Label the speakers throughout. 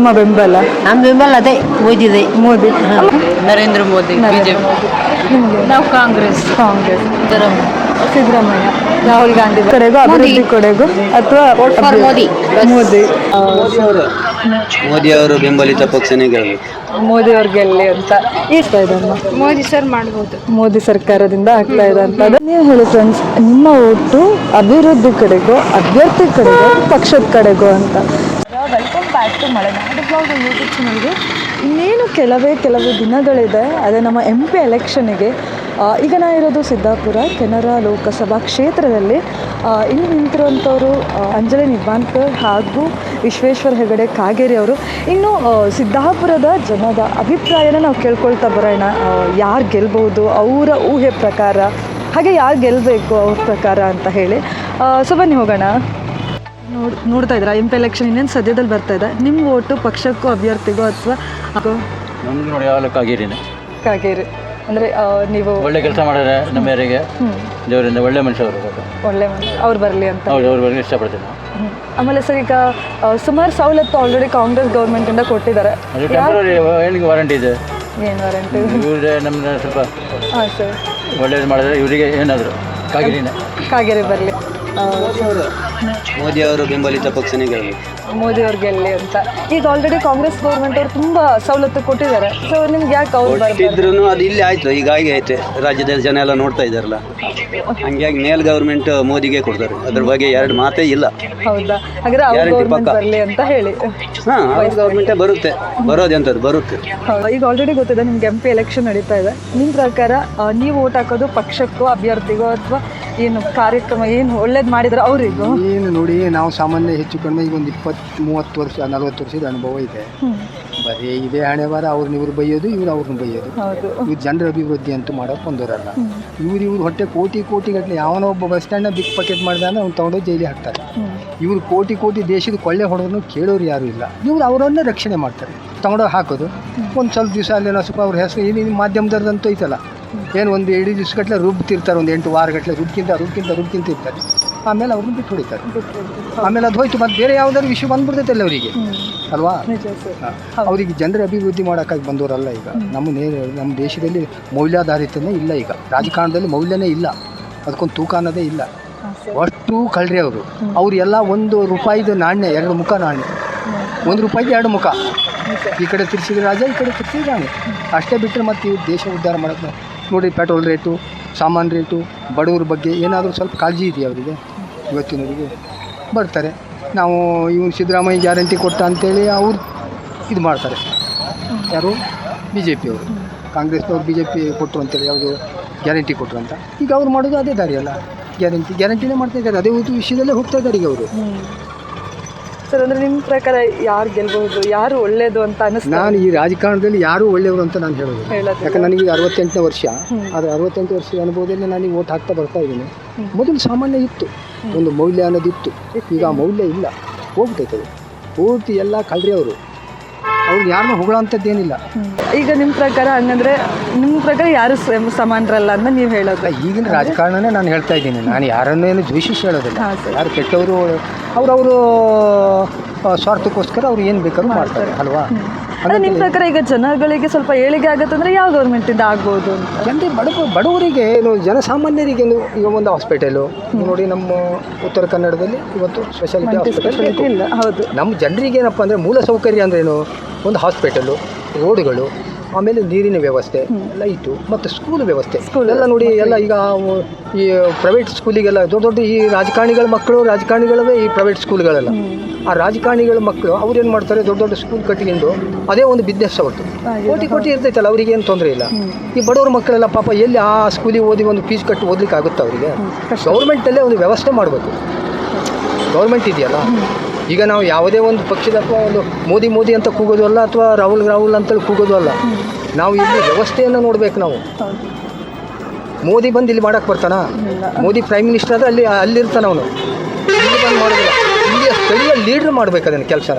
Speaker 1: ನಿಮ್ಮ ಬೆಂಬಲ.
Speaker 2: ನಮ್ಮ ಬೆಂಬಲ ಅದೇ ಓದಿದೆ
Speaker 1: ಮೋದಿ.
Speaker 2: ನರೇಂದ್ರ ಮೋದಿ ಬಿಜೆಪಿ. ನಾವು ಕಾಂಗ್ರೆಸ್.
Speaker 1: ಕಾಂಗ್ರೆಸ್. ಸಿದ್ದರಾಮಯ್ಯ. ರಾಹುಲ್ ಗಾಂಧಿ. ಕಡೆಗೂ ಅಭಿವೃದ್ಧಿ ಕಡೆಗೂ ಅಥವಾ
Speaker 2: ಮೋದಿ.
Speaker 1: ಮೋದಿ.
Speaker 3: ಮೋದಿ ಅವರು. ಬೆಂಬಲಿತ ಪಕ್ಷನೇ ಗೆಲ್ಲಬೇಕು
Speaker 1: ಮೋದಿ ಅವ್ರು ಗೆಲ್ಲಿ ಅಂತ. ಇಷ್ಟ ಇದಮ್ಮ
Speaker 2: ಮೋದಿ ಸರ್ ಮಾಡ್ಬೋದು.
Speaker 1: ಮೋದಿ ಸರ್ಕಾರದಿಂದ ಆಗ್ತಾ ಇದೆ ಅಂತ. ನೀವು ಹೇಳಿ ಫ್ರೆಂಡ್ಸ್ ನಿಮ್ಮ ಓಟು ಅಭಿವೃದ್ಧಿ ಕಡೆಗೋ ಅಭ್ಯರ್ಥಿ ಕಡೆಗೋ ಪಕ್ಷದ ಕಡೆಗೋ ಅಂತ. ಬ್ಯಾಕ್ ಟು ಬ್ಲಾಗ್ ಯೂಟ್ಯೂಬ್ ಚಾನಲ್ಗೆ ಇನ್ನೇನು ಕೆಲವೇ ಕೆಲವು ದಿನಗಳಿದೆ, ಅದೇ ನಮ್ಮ ಎಂ ಪಿ ಎಲೆಕ್ಷನ್ನಿಗೆ ಈಗ ನಾ ಇರೋದು ಸಿದ್ದಾಪುರ, ಕೆನರಾ ಲೋಕಸಭಾ ಕ್ಷೇತ್ರದಲ್ಲಿ ಇಲ್ಲಿ ನಿಂತಿರುವಂಥವರು ಅಂಜಲಿ ನಿಬ್ಬಾನ್ಕರ್ ಹಾಗೂ ವಿಶ್ವೇಶ್ವರ ಹೆಗಡೆ ಕಾಗೇರಿ ಅವರು. ಇನ್ನು ಸಿದ್ದಾಪುರದ ಜನದ ಅಭಿಪ್ರಾಯನ ನಾವು ಕೇಳ್ಕೊಳ್ತಾ ಬರೋಣ. ಯಾರು ಗೆಲ್ಬೋದು, ಅವರ ಊಹೆ ಪ್ರಕಾರ, ಹಾಗೆ ಯಾರು ಗೆಲ್ಲಬೇಕು ಅವ್ರ ಪ್ರಕಾರ ಅಂತ ಹೇಳಿ. ಸೊ ಬನ್ನಿ ಹೋಗೋಣ. ನೋಡ್ ನೋಡ್ತಾ ಇದ್ದೀರಾ? ಎಂ ಪಿ ಎಲೆಕ್ಷನ್ ಇನ್ನೇನು ಸದ್ಯದಲ್ಲಿ ಬರ್ತಾ ಇದೆ? ನಿಮ್ಮ ಓಟು ಪಕ್ಷಕ್ಕೂ ಅಭ್ಯರ್ಥಿಗೋ ಅಥವಾ
Speaker 4: ನೋಡಿ ಯಾವಾಗ ಕಾಗೇರಿನೇ
Speaker 1: ಕಾಗೇರಿ ಅಂದರೆ ನೀವು
Speaker 4: ಒಳ್ಳೆ ಕೆಲಸ ಮಾಡಿದ್ರೆ ನಮ್ಮ ಯಾರಿಗೆ ದೇವರಿಂದ ಒಳ್ಳೆ ಮನುಷ್ಯವರು
Speaker 1: ಒಳ್ಳೆ ಮನುಷ್ಯ. ಅವ್ರು ಬರಲಿ ಅಂತ.
Speaker 4: ಹೌದು ಅವ್ರು ಬರಲಿ ಇಷ್ಟಪಡ್ತೀನಿ
Speaker 1: ಆಮೇಲೆ ಸರ್ ಈಗ ಸುಮಾರು ಸವಲತ್ತು ಆಲ್ರೆಡಿ ಕಾಂಗ್ರೆಸ್ ಗೌರ್ಮೆಂಟಿಂದ ಕೊಟ್ಟಿದ್ದಾರೆ.
Speaker 4: ಅದು ಟೆಂಪ್ರರಿ ಏನಿಗೆ ವಾರಂಟಿ ಇದೆ?
Speaker 1: ಏನು ವಾರಂಟಿ
Speaker 4: ಇವ್ರದೇ ನಮ್ಮನ್ನ ಸ್ವಲ್ಪ
Speaker 1: ಹಾಂ ಸರ್.
Speaker 4: ಒಳ್ಳೇದು ಮಾಡಿದ್ರೆ ಇವರಿಗೆ ಏನಾದರೂ. ಕಾಗೇರಿನೇ
Speaker 1: ಕಾಗೇರಿ ಬರಲಿ.
Speaker 3: ಮೋದಿ ಅವರು ಬೆಂಬಲಿತ ಪಕ್ಷನೇ ಗೆಲ್ಲಬೇಕು
Speaker 1: ಮೋದಿ ಅವ್ರು ಗೆಲ್ಲಿ ಅಂತ. ಈಗ ಆಲ್ರೆಡಿ ಕಾಂಗ್ರೆಸ್ ಗೌರ್ಮೆಂಟ್ ಅವರು ತುಂಬಾ ಸವಲತ್ತು ಕೊಟ್ಟಿದ್ದಾರೆ. ಸೊ ನಿಮ್ಗೆ ಯಾಕೆ ಅವ್ರು ಬರ್ತಿದ್ರು
Speaker 3: ಕೊಟ್ಟಿದ್ರು ಅದು ಇಲ್ಲಿ ಆಯ್ತು. ಈಗ ಹಾಗೆ ಐತೆ ರಾಜ್ಯದಲ್ಲಿ ಜನ ಎಲ್ಲ ನೋಡ್ತಾ ಇದಾರಲ್ಲ ಹಂಗಾಗಿ ಮೇಲ್ ಗೌರ್ಮೆಂಟ್ ಮೋದಿಗೆ ಕೊಡ್ತಾರೆ. ಅದ್ರ ಬಗ್ಗೆ ಎರಡು ಮಾತೇ ಇಲ್ಲ.
Speaker 1: ಹೌದಾ? ಹಾಗಾದ್ರೆ ಅವ್ರ
Speaker 3: Guarantee
Speaker 1: ಗೌರ್ಮೆಂಟ್
Speaker 3: ಪಕ್ಕ.
Speaker 1: ಬರಲಿ ಅಂತ ಹೇಳಿ.
Speaker 3: ಹಾ ಅವ್ರ ಗೌರ್ಮೆಂಟೇ ಬರುತ್ತೆ. ಬರೋದೆಂಥದ್ದು ಬರುತ್ತೆ.
Speaker 1: ಹೌದು. ಈಗ ಆಲ್ರೆಡಿ ಗೊತ್ತಿದೆ ನಿಮ್ಗೆ ಎಂ ಪಿ ಎಲೆಕ್ಷನ್ ನಡೀತಾ ಇದೆ. ನಿಮ್ಮ ಪ್ರಕಾರ ಆ, ನೀವು ಓಟ್ ಹಾಕೋದು ಪಕ್ಷಕ್ಕೋ ಅಭ್ಯರ್ಥಿಗೋ ಅಥವಾ ಏನು ಕಾರ್ಯಕ್ರಮ ಏನು ಒಳ್ಳೇದು ಮಾಡಿದ್ರೆ ಅವರಿಗೂ?
Speaker 5: ಏನು ನೋಡಿ ನಾವು ಸಾಮಾನ್ಯ ಹೆಚ್ಚು ಕಡಿಮೆ ಈಗ ಒಂದು ಇಪ್ಪತ್ತು ಮೂವತ್ತು ವರ್ಷ ನಲವತ್ತು ವರ್ಷದ ಅನುಭವ ಇದೆ. ಬರೀ ಇದೇ ಹಣೆ ಬಾರ ಅವ್ರನ್ನ ಇವ್ರು ಬೈಯೋದು ಇವ್ರು ಅವ್ರನ್ನ ಬೈಯೋದು. ಇವ್ರು ಜನರ ಅಭಿವೃದ್ಧಿ ಅಂತೂ ಮಾಡೋಕೆ ಬಂದವರಲ್ಲ ಇವ್ರು ಇವ್ರು ಹೊಟ್ಟೆ ಕೋಟಿ ಕೋಟಿ ಗಟ್ಟಲೆ ಯಾವನೋ ಒಬ್ಬ ಬಸ್ ಸ್ಟ್ಯಾಂಡ್ನ ಬಿಗ್ ಪಾಕೆಟ್ ಮಾಡಿದಾನೆ ಅವ್ನು ತೊಗೊಂಡೋಗಿ ಜೈಲಿ ಹಾಕ್ತಾರೆ. ಇವ್ರು ಕೋಟಿ ಕೋಟಿ ದೇಶದ ಕೊಳ್ಳೆ ಹೊಡೆದ್ರು ಕೇಳೋರು ಯಾರೂ ಇಲ್ಲ. ಇವ್ರು ಅವರನ್ನೇ ರಕ್ಷಣೆ ಮಾಡ್ತಾರೆ. ತೊಗೊಂಡೋಗಿ ಹಾಕೋದು. ಒಂದು ಸ್ವಲ್ಪ ದಿವಸ ಅಲ್ಲೇನೋ ಸ್ವಲ್ಪ ಅವ್ರ ಹೆಸರು ಏನು ಮಾಧ್ಯಮದವ್ರದಂತೂ ಐತಲ್ಲ. ಏನು ಒಂದು ಇಡೀ ದಿವ್ಸಗಟ್ಟಲೆ ರುಬ್ತಿರ್ತಾರೆ ಒಂದು ಎಂಟು ವಾರಗಟ್ಟಲೆ ರುಬ್ಕಿಂತ ರುಬ್ಕಿಂತ ರುಬ್ಕಿಂತ ಇರ್ತಾರೆ ಆಮೇಲೆ ಅವ್ರನ್ನ ಬಿಟ್ಟು ಹೊಡಿತಾರೆ. ಆಮೇಲೆ ಅದು ಹೋಯ್ತು ಮತ್ತೆ ಬೇರೆ ಯಾವ್ದಾದ್ರು ವಿಷಯ ಬಂದ್ಬಿಡ್ತೈತಲ್ಲ ಅವರಿಗೆ. ಅಲ್ವಾ? ಅವರಿಗೆ ಜನರ ಅಭಿವೃದ್ಧಿ ಮಾಡೋಕ್ಕಾಗಿ ಬಂದವರಲ್ಲ ಈಗ. ನಮ್ಮ ನೇರ ನಮ್ಮ ದೇಶದಲ್ಲಿ ಮೌಲ್ಯಾಧಾರಿತನೇ ಇಲ್ಲ ಈಗ. ರಾಜಕಾರಣದಲ್ಲಿ ಮೌಲ್ಯನೇ ಇಲ್ಲ. ಅದಕ್ಕೊಂದು ತೂಕ ಅನ್ನೋದೇ ಇಲ್ಲ. ಅಷ್ಟು ಕಳ್ರಿ ಅವರು. ಅವ್ರು ಎಲ್ಲ ಒಂದು ರೂಪಾಯಿದು ನಾಣ್ಯ ಎರಡು ಮುಖ ನಾಣ್ಯ. ಒಂದು ರೂಪಾಯಿಗೆ ಎರಡು ಮುಖ. ಈ ಕಡೆ ತಿರ್ಸಿದ ರಾಜ ಈ ಕಡೆ ತಿರ್ಸಿದ ರಾಣಿ. ಅಷ್ಟೇ ಬಿಟ್ಟರೆ ಮತ್ತೆ ದೇಶ ಉದ್ಧಾರ ಮಾಡೋದು ನೋಡಿ ಪೆಟ್ರೋಲ್ ರೇಟು, ಸಾಮಾನು ರೇಟು, ಬಡವ್ರ ಬಗ್ಗೆ ಏನಾದರೂ ಸ್ವಲ್ಪ ಕಾಳಜಿ ಇದೆಯಾ ಅವರಿಗೆ? ಇವತ್ತಿನವರಿಗೆ. ಬರ್ತಾರೆ. ನಾವು ಇವನು ಸಿದ್ದರಾಮಯ್ಯ ಗ್ಯಾರಂಟಿ ಕೊಟ್ಟ ಅಂತೇಳಿ ಅವ್ರು ಇದು ಮಾಡ್ತಾರೆ. ಯಾರು? ಬಿ ಜೆ ಪಿಯವರು ಕಾಂಗ್ರೆಸ್ನವ್ರು ಬಿ ಜೆ ಪಿ ಕೊಟ್ಟರು ಅಂತೇಳಿ ಯಾವುದು ಗ್ಯಾರಂಟಿ ಕೊಟ್ಟರು ಅಂತ. ಈಗ ಅವ್ರು ಮಾಡೋದು ಅದೇ ದಾರಿ ಅಲ್ಲ. ಗ್ಯಾರಂಟಿ, ಗ್ಯಾರಂಟಿನೇ ಮಾಡ್ತಾ ಇದ್ದಾರೆ. ಅದೇ ವಿಷಯದಲ್ಲೇ ಹೋಗ್ತಾ ಇದ್ದಾರೆ ಈಗ ಅವರು.
Speaker 1: ಸರ್ ಅಂದ್ರೆ ನಿಮ್ಮ ಪ್ರಕಾರ ಯಾರು ಗೆಲ್ಬಹುದು ಯಾರು ಒಳ್ಳೇದು ಅಂತ ಅನಿಸ್ತಾ
Speaker 5: ನಾನು ಈ ರಾಜಕಾರಣದಲ್ಲಿ ಯಾರು ಒಳ್ಳೆಯವರು ಅಂತ ನಾನು ಹೇಳೋದು
Speaker 1: ಹೇಳೋದು
Speaker 5: ಯಾಕಂದ್ರೆ ನನಗೆ ಈಗ ಅರವತ್ತೆಂಟನೇ ವರ್ಷ. ಆದರೆ ಅರವತ್ತೆಂಟು ವರ್ಷದ ಅನುಭವದಲ್ಲಿ ನಾನು ಓಟ್ ಹಾಕ್ತಾ ಬರ್ತಾ ಇದ್ದೀನಿ. ಮೊದಲು ಸಾಮಾನ್ಯ ಇತ್ತು. ಒಂದು ಮೌಲ್ಯ ಅನ್ನೋದಿತ್ತು. ಈಗ ಆ ಮೌಲ್ಯ ಇಲ್ಲ. ಅದು. ಪೂರ್ತಿ ಎಲ್ಲ ಕಳ್ರಿ ಅವರು. ಅವ್ರು ಯಾರನ್ನೂ ಹೊಗಳಂಥದ್ದೇನಿಲ್ಲ
Speaker 1: ಈಗ ನಿಮ್ಮ ಪ್ರಕಾರ ಹಂಗಂದ್ರೆ ನಿಮ್ಮ ಪ್ರಕಾರ ಯಾರು ಸಮ- ಸಮಾನರಲ್ಲ ಅಂತ ನೀವು ಹೇಳೋದು?
Speaker 5: ಈಗಿನ ರಾಜಕಾರಣನೇ ನಾನು ಹೇಳ್ತಾ ಇದ್ದೀನಿ. ನಾನು ಯಾರನ್ನೇನು ದ್ವೇಷಿಸಿ ಹೇಳೋದಿಲ್ಲ.
Speaker 1: ಹಾಂ ಸರ್.
Speaker 5: ಯಾರು ಕೆಟ್ಟವರು ಅವ್ರವರು ಸ್ವಾರ್ಥಕ್ಕೋಸ್ಕರ ಅವ್ರು ಏನು ಬೇಕಾದ್ರೂ ಮಾಡ್ತಾರೆ. ಅಲ್ವಾ?
Speaker 1: ಅದೇ ನಿಮ್ಮ ಪ್ರಕಾರ ಈಗ ಜನಗಳಿಗೆ ಸ್ವಲ್ಪ ಏಳಿಗೆ ಅಂದರೆ ಯಾವ ಗೌರ್ಮೆಂಟಿಂದ ಆಗ್ಬೋದು ಅಂತ?
Speaker 5: ಜನರಿಗೆ ಬಡವ ಬಡವರಿಗೆ ಏನು ಜನಸಾಮಾನ್ಯರಿಗೆ ಏನು ಈಗ ಒಂದು ಹಾಸ್ಪಿಟಲು ನೋಡಿ ನಮ್ಮ ಉತ್ತರ ಕನ್ನಡದಲ್ಲಿ ಇವತ್ತು ಸ್ಪೆಷಾಲಿಟಿ ಹಾಸ್ಪಿಟಲ್
Speaker 1: ಇಲ್ಲ ಹೌದು.
Speaker 5: ನಮ್ಮ ಜನರಿಗೆ ಏನಪ್ಪ ಅಂದರೆ ಮೂಲ ಸೌಕರ್ಯ ಅಂದ್ರೇನು ಒಂದು ಹಾಸ್ಪಿಟಲು ರೋಡ್ಗಳು ಆಮೇಲೆ ನೀರಿನ ವ್ಯವಸ್ಥೆ ಲೈಟು ಮತ್ತು ಸ್ಕೂಲ್ ವ್ಯವಸ್ಥೆ. ಎಲ್ಲ ನೋಡಿ ಎಲ್ಲ ಈಗ ಈ ಪ್ರೈವೇಟ್ ಸ್ಕೂಲಿಗೆಲ್ಲ ದೊಡ್ಡ ದೊಡ್ಡ ಈ ರಾಜಕಾರಣಿಗಳ ಮಕ್ಕಳು ರಾಜಕಾರಣಿಗಳವೇ ಈ ಪ್ರೈವೇಟ್ ಸ್ಕೂಲ್ಗಳೆಲ್ಲ ಆ ರಾಜಕಾರಣಿಗಳ ಮಕ್ಕಳು ಅವ್ರೇನು ಏನು ಮಾಡ್ತಾರೆ? ದೊಡ್ಡ ದೊಡ್ಡ ಸ್ಕೂಲ್ ಕಟ್ಟಿಕೊಂಡು ಅದೇ ಒಂದು ಬಿಸ್ನೆಸ್ ಅವತ್ತು. ಕೋಟಿ ಕೋಟಿ ಇರ್ತೈತಲ್ಲ ಅವ್ರಿಗೆ ಏನು ತೊಂದರೆ ಇಲ್ಲ. ಈ ಬಡವ್ರ ಮಕ್ಕಳೆಲ್ಲ ಪಾಪ ಎಲ್ಲಿ ಆ ಸ್ಕೂಲಿಗೆ ಓದಿ ಒಂದು ಫೀಸ್ ಕಟ್ಟಿ ಓದ್ಲಿಕ್ಕೆ ಆಗುತ್ತೆ ಅವರಿಗೆ ಗೌರ್ಮೆಂಟಲ್ಲೇ ಒಂದು ವ್ಯವಸ್ಥೆ ಮಾಡಬೇಕು. ಗೌರ್ಮೆಂಟ್ ಇದೆಯಲ್ಲ? ಈಗ ನಾವು ಯಾವುದೇ ಒಂದು ಪಕ್ಷದ ಅಥವಾ ಒಂದು ಮೋದಿ ಮೋದಿ ಅಂತ ಕೂಗೋದು ಅಲ್ಲ ಅಥವಾ ರಾಹುಲ್ ರಾಹುಲ್ ಅಂತ ಕೂಗೋದು ಅಲ್ಲ. ನಾವು ಇಲ್ಲಿ ವ್ಯವಸ್ಥೆಯನ್ನು ನೋಡ್ಬೇಕು ನಾವು. ಮೋದಿ ಬಂದು ಇಲ್ಲಿ ಮಾಡಕ್ಕೆ ಬರ್ತಾನ? ಮೋದಿ ಪ್ರೈಮ್ ಮಿನಿಸ್ಟರ್ ಆದರೆ ಅಲ್ಲಿ ಅಲ್ಲಿರ್ತಾನೆ ಅವನು. ಇಲ್ಲಿ ಬಂದು ಮಾಡೋದಿಲ್ಲ. ಸ್ಥಳೀಯ ಲೀಡ್ರ್ ಮಾಡಬೇಕು ಅದನ್ನು ಕೆಲಸನ.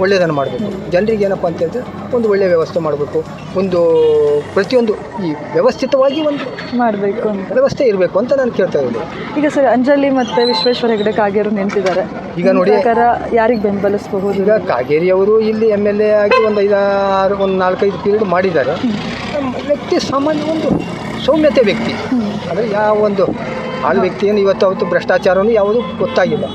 Speaker 5: ಒಳ್ಳೆಯದನ್ನು ಮಾಡಬೇಕು. ಜನರಿಗೆ ಏನಪ್ಪ ಅಂತ ಹೇಳಿದ್ರೆ ಒಂದು ಒಳ್ಳೆಯ ವ್ಯವಸ್ಥೆ ಮಾಡಬೇಕು. ಒಂದು ಪ್ರತಿಯೊಂದು ಈ ವ್ಯವಸ್ಥಿತವಾಗಿ ಒಂದು
Speaker 1: ಮಾಡಬೇಕು ಅಂತ.
Speaker 5: ವ್ಯವಸ್ಥೆ ಇರಬೇಕು ಅಂತ ನಾನು ಕೇಳ್ತಾ ಇದ್ದೀನಿ.
Speaker 1: ಈಗ ಸರ್ ಅಂಜಲಿ ಮತ್ತು ವಿಶ್ವೇಶ್ವರ ಹೆಗಡೆ ಕಾಗೇರು ನಿಂತಿದ್ದಾರೆ.
Speaker 5: ಈಗ ನೋಡಿ-
Speaker 1: ಯಾರಿಗೆ ಬೆಂಬಲಿಸಬಹುದು?
Speaker 5: ಈಗ ಕಾಗೇರಿ ಅವರು ಇಲ್ಲಿ ಎಂ ಎಲ್ ಎ ಆಗಿ ಒಂದು ಐದಾರು ಒಂದು ನಾಲ್ಕೈದು ಪೀರಿಯಡ್ ಮಾಡಿದ್ದಾರೆ. ವ್ಯಕ್ತಿ ಸಾಮಾನ್ಯ ಒಂದು ಸೌಮ್ಯತೆ ವ್ಯಕ್ತಿ. ಅಂದರೆ ಯಾವ ಒಂದು ಆಳು ವ್ಯಕ್ತಿಯನ್ನು ಇವತ್ತು ಅವತ್ತು ಭ್ರಷ್ಟಾಚಾರವನ್ನು ಯಾವುದು ಗೊತ್ತಾಗಿಲ್ಲ.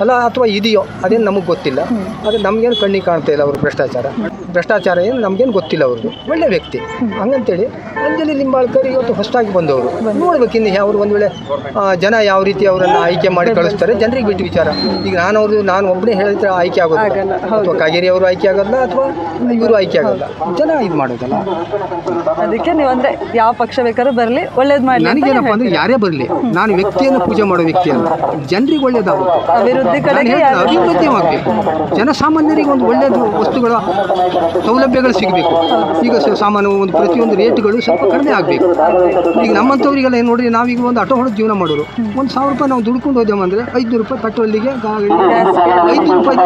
Speaker 5: ಅಲ್ಲ ಅಥವಾ ಇದೆಯೋ ಅದೇನು ನಮಗೆ ಗೊತ್ತಿಲ್ಲ. ಆದರೆ ನಮಗೇನು ಕಣ್ಣಿಗೆ ಕಾಣ್ತಾ ಇಲ್ಲ ಅವರು ಭ್ರಷ್ಟಾಚಾರ. ಭ್ರಷ್ಟಾಚಾರ ಏನು ನಮಗೇನು ಗೊತ್ತಿಲ್ಲ ಅವ್ರದ್ದು. ಒಳ್ಳೆ ವ್ಯಕ್ತಿ. ಹಂಗಂತೇಳಿ ಅಂಜಲಿ ಲಿಂಬಾಳ್ಕರ್ ಇವತ್ತು ಹೊಸದಾಗಿ ಬಂದವರು. ನೋಡ್ಬೇಕು ಇನ್ನು ಅವರು ಒಂದು ವೇಳೆ ಜನ ಯಾವ ರೀತಿ ಅವರನ್ನು ಆಯ್ಕೆ ಮಾಡಿ ಕಳಿಸ್ತಾರೆ ಜನರಿಗೆ ಬಿಟ್ಟು ವಿಚಾರ. ಈಗ ನಾನು ಅವ್ರದ್ದು ನಾನು ಒಬ್ಬನೇ ಹೇಳಿದ್ರೆ ಆಯ್ಕೆ ಆಗೋದಿಲ್ಲ.
Speaker 1: ಹೌದು.
Speaker 5: ಅಥವಾ ಕಾಗೇರಿ ಅವರು ಆಯ್ಕೆ ಆಗೋಲ್ಲ ಅಥವಾ ಇವರು ಆಯ್ಕೆ ಆಗೋಲ್ಲ. ಜನ ಇದು ಮಾಡೋದಲ್ಲ.
Speaker 1: ಅದಕ್ಕೆ ನೀವು ಅಂದ್ರೆ ಯಾವ ಪಕ್ಷ ಬೇಕಾದ್ರೂ ಬರಲಿ ಒಳ್ಳೇದು ಮಾಡಿ
Speaker 5: ನನಗೇನಪ್ಪ ಅಂದ್ರೆ ಯಾರೇ ಬರಲಿ. ನಾನು ವ್ಯಕ್ತಿಯನ್ನು ಪೂಜೆ ಮಾಡೋ ವ್ಯಕ್ತಿ ಅಲ್ಲ ಜನರಿಗೆ ಒಳ್ಳೇದಾಗ.
Speaker 1: ಅಭಿವೃದ್ಧಿ
Speaker 5: ನಾನು
Speaker 1: ಕಡೆಗೆ
Speaker 5: ಜನಸಾಮಾನ್ಯರಿಗೆ ಒಂದು ಒಳ್ಳೆಯದು ವಸ್ತುಗಳ ಸೌಲಭ್ಯಗಳು ಸಿಗಬೇಕು. ಈಗ ಸ- ಸಾಮಾನು ಒಂದು ಪ್ರತಿಯೊಂದು ರೇಟ್ಗಳು ಸ್ವಲ್ಪ ಕಡಿಮೆ ಆಗಬೇಕು. ಈಗ ನಮ್ಮಂಥವ್ರಿಗೆಲ್ಲ ಏನು ನೋಡ್ರಿ ನಾವೀಗ ಒಂದು ಆಟೋ ಹೊಡೆದು ಜೀವನ ಮಾಡೋರು. ಒಂದು ಸಾವಿರ ರೂಪಾಯಿ ನಾವು ದುಡ್ಕೊಂಡು ಹೋದೆವು ಅಂದರೆ ಐದುನೂರು ರೂಪಾಯಿ ಪೆಟ್ರೋಲಿಗೆ ಐದುನೂರು ರೂಪಾಯಿ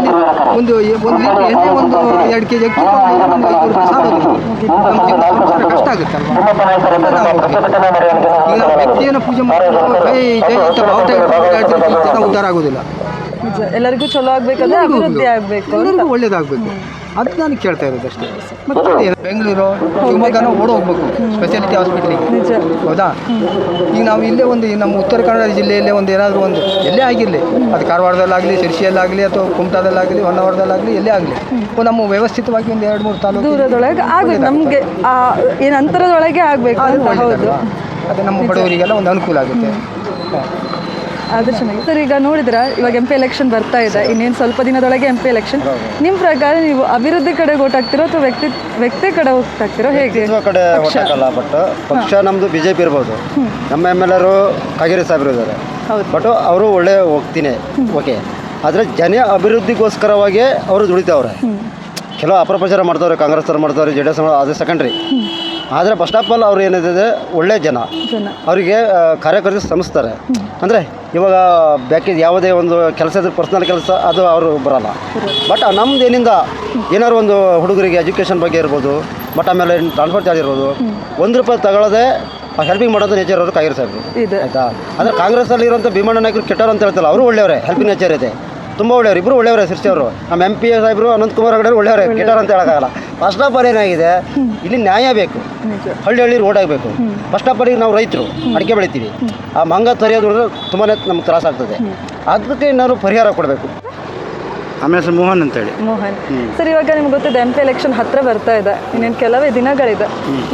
Speaker 5: ಒಂದು ಒಂದು ಲೀಟ್ರ್ ಎಣ್ಣೆ ಒಂದು ಎರಡು ಕೆ ಜಿ ಅಕ್ಕಿ ಒಂದು ಐದುನೂರು ರೂಪಾಯಿ ಸಂಸಾರ ಕಷ್ಟ ಆಗುತ್ತೆ ಈಗ ನಾವು ವ್ಯಕ್ತಿಯನ್ನು ಪೂಜೆ ಮಾಡ್ಕೊಂಡು ಜನ ಉದ್ಧಾರ ಆಗೋದಿಲ್ಲ.
Speaker 1: ನಿಜ. ಎಲ್ಲರಿಗೂ ಚಲೋ ಆಗ್ಬೇಕಂದ್ರೆ ಅಭಿವೃದ್ಧಿ ಆಗ್ಬೇಕು ಅಂತ.
Speaker 5: ಎಲ್ಲರಿಗೂ ಒಳ್ಳೇದಾಗಬೇಕು. ಅದು ನಾನು ಕೇಳ್ತಾ ಇರೋದು ಅಷ್ಟೇ. ಮತ್ತೆ ಬೆಂಗಳೂರು ಶಿವಮೊಗ್ಗನ ಓಡ್ ಹೋಗ್ಬೇಕು. ಸ್ಪೆಷಾಲಿಟಿ ಹಾಸ್ಪಿಟ್ಲಿಗೆ ಹೌದಾ? ಈಗ ನಾವು ಇಲ್ಲೇ ಒಂದು ಈ ನಮ್ಮ ಉತ್ತರ ಕನ್ನಡ ಜಿಲ್ಲೆಯಲ್ಲೇ ಒಂದು ಏನಾದರೂ ಒಂದು ಎಲ್ಲೇ ಆಗಿರಲಿ. ಅದು ಕಾರವಾರದಲ್ಲಾಗಲಿ ಶಿರ್ಸಿಯಲ್ಲಾಗಲಿ ಅಥವಾ ಕುಮಟಾದಲ್ಲಾಗಲಿ ಹೊನ್ನಾವರದಲ್ಲಾಗಲಿ ಎಲ್ಲೇ ಆಗಲಿ. ನಮ್ಮ ವ್ಯವಸ್ಥಿತವಾಗಿ ಒಂದು ಎರಡು ಮೂರು ತಾಲೂಕು
Speaker 1: ದೂರದೊಳಗೆ ಆಗ್ಬೇಕು. ನಮಗೆ ಆ ಏನ್ ಅಂತರದೊಳಗೆ ಆಗ್ಬೇಕು ಹೌದು.
Speaker 5: ಅದು ನಮ್ಮ ಬಡವರಿಗೆಲ್ಲ ಒಂದು ಅನುಕೂಲ ಆಗುತ್ತೆ.
Speaker 1: ಅದು ಚೆನ್ನಾಗಿ ಸರ್ ಈಗ ನೋಡಿದ್ರ ಇವಾಗ ಎಂ ಪಿ ಎಲೆಕ್ಷನ್ ಬರ್ತಾ ಇದೆ. ಇನ್ನೇನು ಸ್ವಲ್ಪ ದಿನದೊಳಗೆ ಎಂ ಪಿ ಎಲೆಕ್ಷನ್ ನಿಮ್ಮ ಪ್ರಕಾರ ನೀವು ಅಭಿವೃದ್ಧಿ ಕಡೆ ಓಟ್ ಹಾಕ್ತಿರೋ ಅಥವಾ ವ್ಯಕ್ತಿ ವ್ಯಕ್ತಿ ಕಡೆ ಓಟ್ ಹೇಗೆ?
Speaker 6: ಕಡೆ ಹೊಟ್ಟಕ್ಕಲ್ಲ ಬಟ್ ಪಕ್ಷ ನಮ್ಮದು ಬಿ ಜೆ ಪಿ ಇರ್ಬೋದು. ನಮ್ಮ ಎಂ ಎಲ್ ಅವರು ಕಾಗೇರಿ ಸಾಹೇಬರು ಇದ್ದಾರೆ. ಬಟ್ ಅವರು ಒಳ್ಳೆ ಹೋಗ್ತೀನಿ. ಓಕೆ ಆದರೆ ಜನ ಅಭಿವೃದ್ಧಿಗೋಸ್ಕರವಾಗಿ ಅವರು ದುಡಿತಾವ್ರೆ. ಕೆಲವು ಅಪಪ್ರಚಾರ ಮಾಡ್ತಾವ್ರೆ ಕಾಂಗ್ರೆಸ್ ಅವ್ರು ಮಾಡ್ತಾವ್ರೆ ಜೆ ಡಿ ಎಸ್ ಅದು ಸೆಕೆಂಡ್ರಿ ಆದರೆ ಫಸ್ಟ್ ಆಫ್ ಆಲ್ ಅವ್ರು ಏನಿದೆ ಒಳ್ಳೆ ಜನ.
Speaker 1: ಜನ.
Speaker 6: ಅವರಿಗೆ ಕಾರ್ಯಕರ್ತರು ಶ್ರಮಿಸ್ತಾರೆ ಅಂದರೆ ಇವಾಗ ಬ್ಯಾಕೇಜ್ ಯಾವುದೇ ಒಂದು ಕೆಲಸ ಇದ್ರೆ ಪರ್ಸ್ನಲ್ ಕೆಲಸ ಅದು ಅವರು ಬರಲ್ಲ. ಬಟ್ ನಮ್ದು ಏನಿಂದ ಏನಾದ್ರು ಒಂದು ಹುಡುಗರಿಗೆ ಎಜುಕೇಷನ್ ಬಗ್ಗೆ ಇರ್ಬೋದು ಬಟ್ ಆಮೇಲೆ ಟ್ರಾನ್ಸ್ಪೋರ್ಟ್ ಚಾರ್ಜ್ ಇರ್ಬೋದು ಒಂದು ರೂಪಾಯಿ ತಗೊಳ್ಳದೆ ಹೆಲ್ಪಿಂಗ್ ಮಾಡೋದು ನೇಚರ್ ಅವರು ಕಾಗಿರ್ ಸಾಹೇಬ್ರು
Speaker 1: ಇದೆ.
Speaker 6: ಆಯಿತಾ? ಅಂದರೆ ಕಾಂಗ್ರೆಸ್ಸಲ್ಲಿ ಇರುವಂತ ಭೀಮಣ್ಣ ನಾಯಕರು ಕೆಟ್ಟರು ಅಂತ ಹೇಳ್ತಾರೆ ಅವರು ಒಳ್ಳೆಯವರೇ ಹೆಲ್ಪಿಂಗ್ ನೇಚರ್ ಇದೆ. ತುಂಬ ಒಳ್ಳೆಯವರು ಇಬ್ಬರು ಒಳ್ಳೆಯವರೇ ಸೃಷ್ಟಿ ಅವರು. ನಮ್ಮ ಎಂ ಪಿ ಸಾಹೇಬರು ಅನಂತ್ ಕುಮಾರ್ ಹೆಗಡೆ ಒಳ್ಳೆಯವರೇ. ಕೆಟ್ಟರು ಅಂತ ಹೇಳೋಕ್ಕಾಗಲ್ಲ. ಫಸ್ಟ್ ಆಫ್ ಆಲ್ ಏನಾಗಿದೆ? ಇಲ್ಲಿ ನ್ಯಾಯ ಬೇಕು. ಹಳ್ಳಿ ಹಳ್ಳಿ ರೋಡ್ ಆಗಬೇಕು. ಫಸ್ಟ್ ಆಫ್ ಆಲ್ ಈಗ ನಾವು ರೈತರು ಅಡಿಕೆ ಬೆಳಿತೀವಿ. ಆ ಮಂಗ ತರಿಯೋದು ತುಂಬಾ ನಮ್ಗೆ ತ್ರಾಸಾಗ್ತದೆ ಅದಕ್ಕೆ ಏನಾದ್ರು ಪರಿಹಾರ ಕೊಡಬೇಕು.
Speaker 7: ನಮ್ಮ ಹೆಸರು ಮೋಹನ್ ಅಂತೇಳಿ.
Speaker 1: ಮೋಹನ್. ಸರ್ ಇವಾಗ ನಿಮ್ಗೆ ಗೊತ್ತಿದೆ ಎಂ ಪಿ ಎಲೆಕ್ಷನ್ ಹತ್ರ ಬರ್ತಾ ಇದೆ. ಇನ್ನೇನು ಕೆಲವೇ ದಿನಗಳಿದೆ.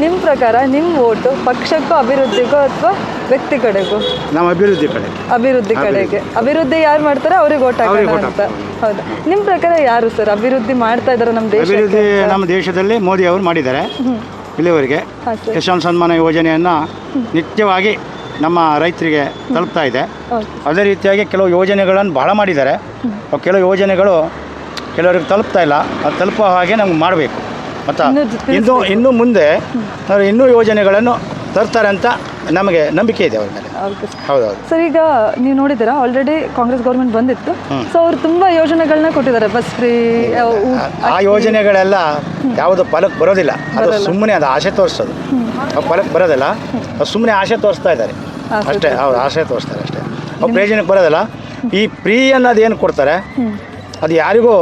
Speaker 1: ನಿಮ್ಮ ಪ್ರಕಾರ ನಿಮ್ಮ ಓಟು ಪಕ್ಷಕ್ಕೂ ಅಭಿವೃದ್ಧಿಗೋ ಅಥವಾ ವ್ಯಕ್ತಿ ಕಡೆಗೂ?
Speaker 7: ನಾವು ಅಭಿವೃದ್ಧಿ ಕಡೆ
Speaker 1: ಅಭಿವೃದ್ಧಿ ಕಡೆಗೆ. ಅಭಿವೃದ್ಧಿ. ಯಾರು ಮಾಡ್ತಾರೆ? ಅವ್ರಿಗೆ ಓಟ್ ಹಾಕೋಣ ಹೌದಾ ಹೌದು. ನಿಮ್ಮ ಪ್ರಕಾರ ಯಾರು ಸರ್? ಅಭಿವೃದ್ಧಿ ಮಾಡ್ತಾ ಇದ್ದಾರೆ ನಮ್ಮ ದೇಶ
Speaker 7: ಅಭಿವೃದ್ಧಿ ನಮ್ಮ ದೇಶದಲ್ಲಿ ಮೋದಿ ಅವರು ಮಾಡಿದ್ದಾರೆ. ಇಲ್ಲಿವರೆಗೆ. ಕಿಸಾನ್ ಸನ್ಮಾನ ಯೋಜನೆಯನ್ನು ನಿತ್ಯವಾಗಿ ನಮ್ಮ ರೈತರಿಗೆ ತಲುಪ್ತಾ ಇದೆ. ಅದೇ ರೀತಿಯಾಗಿ ಕೆಲವು ಯೋಜನೆಗಳನ್ನು ಬಹಳ ಮಾಡಿದ್ದಾರೆ. ಕೆಲವು ಯೋಜನೆಗಳು ಕೆಲವರಿಗೆ ತಲುಪ್ತಾ ಇಲ್ಲ. ಅದು ತಲುಪೋ ಹಾಗೆ ನಮ್ಗೆ ಮಾಡಬೇಕು. ಮತ್ತು
Speaker 1: ಇನ್ನೂ
Speaker 7: ಇನ್ನು ಮುಂದೆ ಅವರು ಇನ್ನೂ ಯೋಜನೆಗಳನ್ನು ತರ್ತಾರೆ ಅಂತ ನಮಗೆ ನಂಬಿಕೆ ಇದೆ ಅವ್ರ ಮೇಲೆ. ಹೌದೌದು
Speaker 1: ಸರ್ ಈಗ ನೀವು ನೋಡಿದ್ದೀರಾ ಆಲ್ರೆಡಿ ಕಾಂಗ್ರೆಸ್ ಗೌರ್ಮೆಂಟ್ ಬಂದಿತ್ತು. ಸೊ ಅವ್ರು ತುಂಬ ಯೋಜನೆಗಳನ್ನ ಕೊಟ್ಟಿದ್ದಾರೆ ಬಸ್ ಫ್ರೀ
Speaker 7: ಆ ಯೋಜನೆಗಳೆಲ್ಲ ಯಾವುದು ಫಲಕ್ಕೆ ಬರೋದಿಲ್ಲ. ಅದು ಸುಮ್ಮನೆ ಅದು ಆಸೆ ತೋರಿಸೋದು ಫಲಕ್ಕೆ ಬರೋದಿಲ್ಲ. ಅದು ಸುಮ್ಮನೆ ಆಸೆ ತೋರಿಸ್ತಾ ಇದ್ದಾರೆ. ಅಷ್ಟೇ ಅವ್ರು ಆಸೆ ತೋರಿಸ್ತಾರೆ ಅಷ್ಟೇ. ಅವ್ರು ಪ್ರಯೋಜನಕ್ಕೆ ಬರೋದಲ್ಲ ಈ ಪ್ರೀ ಅನ್ನೋದು ಏನು ಕೊಡ್ತಾರೆ ಅದು ಯಾರಿಗೂ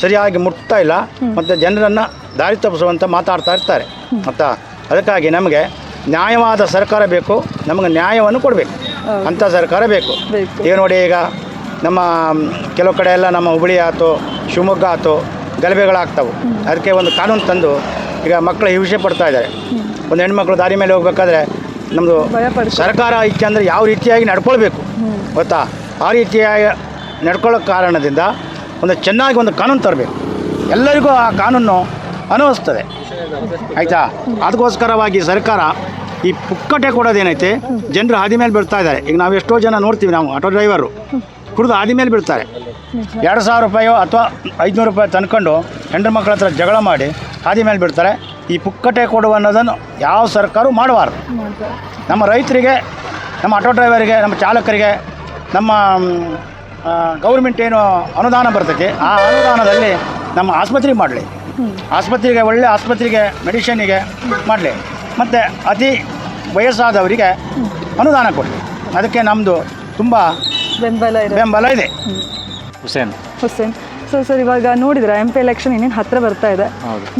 Speaker 7: ಸರಿಯಾಗಿ ಮುಟ್ತಾ ಇಲ್ಲ ಮತ್ತು ಜನರನ್ನು ದಾರಿ ತಪ್ಪಿಸುವಂತ ಮಾತಾಡ್ತಾ ಇರ್ತಾರೆ. ಮತ್ತು ಅದಕ್ಕಾಗಿ ನಮಗೆ ನ್ಯಾಯವಾದ ಸರ್ಕಾರ ಬೇಕು ನಮಗೆ ನ್ಯಾಯವನ್ನು ಕೊಡಬೇಕು. ಅಂಥ ಸರ್ಕಾರ ಬೇಕು. ಈಗ ನೋಡಿ ಈಗ ನಮ್ಮ ಕೆಲವು ಕಡೆ ಎಲ್ಲ ನಮ್ಮ ಹುಬ್ಬಳ್ಳಿ ಆಯ್ತು ಶಿವಮೊಗ್ಗ ಆಯ್ತು ಗಲಭೆಗಳಾಗ್ತವೆ. ಅದಕ್ಕೆ ಒಂದು ಕಾನೂನು ತಂದು ಈಗ ಮಕ್ಕಳು ಹಿಂಸೆ ಪಡ್ತಾ ಇದ್ದಾರೆ. ಒಂದು ಹೆಣ್ಮಕ್ಳು ದಾರಿ ಮೇಲೆ ಹೋಗ್ಬೇಕಾದ್ರೆ ನಮ್ಮದು. ಸರ್ಕಾರ ಐಕ್ಯ ಅಂದರೆ ಯಾವ ರೀತಿಯಾಗಿ ನಡ್ಕೊಳ್ಬೇಕು? ಗೊತ್ತಾ? ಆ ರೀತಿಯಾಗಿ ನಡ್ಕೊಳ್ಳೋ ಕಾರಣದಿಂದ ಒಂದು ಚೆನ್ನಾಗಿ ಒಂದು ಕಾನೂನು ತರಬೇಕು. ಎಲ್ಲರಿಗೂ ಆ ಕಾನೂನು ಅನುಭವಿಸ್ತದೆ ಆಯಿತಾ? ಅದಕ್ಕೋಸ್ಕರವಾಗಿ ಸರ್ಕಾರ ಈ ಪುಕ್ಕಟೆ ಕೊಡೋದೇನೈತೆ? ಜನರು ಹಾದಿ ಮೇಲೆ ಬಿಡ್ತಾ ಇದ್ದಾರೆ. ಈಗ ನಾವು ಎಷ್ಟೋ ಜನ ನೋಡ್ತೀವಿ ನಾವು ಆಟೋ ಡ್ರೈವರು. ಕುಡಿದು ಹಾದಿ ಮೇಲೆ ಬಿಡ್ತಾರೆ. ಎರಡು ಸಾವಿರ ರೂಪಾಯೋ ಅಥವಾ ಐದುನೂರು ರೂಪಾಯಿ ತಂದ್ಕೊಂಡು ಹೆಂಡ್ರ ಮಕ್ಕಳ ಹತ್ರ ಜಗಳ ಮಾಡಿ ಹಾದಿ ಮೇಲೆ ಬಿಡ್ತಾರೆ. ಈ ಪುಕ್ಕಟೆ ಕೊಡುವ ಅನ್ನೋದನ್ನು ಯಾವ ಸರ್ಕಾರ ಮಾಡಬಾರ್ದು. ನಮ್ಮ ರೈತರಿಗೆ ನಮ್ಮ ಆಟೋ ಡ್ರೈವರಿಗೆ ನಮ್ಮ ಚಾಲಕರಿಗೆ ನಮ್ಮ ಗೌರ್ಮೆಂಟ್ ಏನು ಅನುದಾನ ಬರ್ತೈತಿ ಆ ಅನುದಾನದಲ್ಲಿ ನಮ್ಮ ಆಸ್ಪತ್ರೆಗೆ ಮಾಡಲಿ. ಆಸ್ಪತ್ರೆಗೆ ಒಳ್ಳೆ ಆಸ್ಪತ್ರೆಗೆ ಮೆಡಿಷನಿಗೆ ಮಾಡಲಿ. ಮತ್ತು ಅತಿ ವಯಸ್ಸಾದವರಿಗೆ ಅನುದಾನ ಕೊಡಲಿ. ಅದಕ್ಕೆ ನಮ್ಮದು ತುಂಬ
Speaker 1: ಬೆಂಬಲ ಇದೆ.
Speaker 7: ಬೆಂಬಲ ಇದೆ.
Speaker 4: ಹುಸೇನ್.
Speaker 1: ಹುಸೇನ್. ಸೊ ಸರ್ ಇವಾಗ ನೋಡಿದ್ರೆ ಎಂ ಪಿ ಎಲೆಕ್ಷನ್ ಇನ್ನೇನು ಹತ್ರ ಬರ್ತಾ ಇದೆ.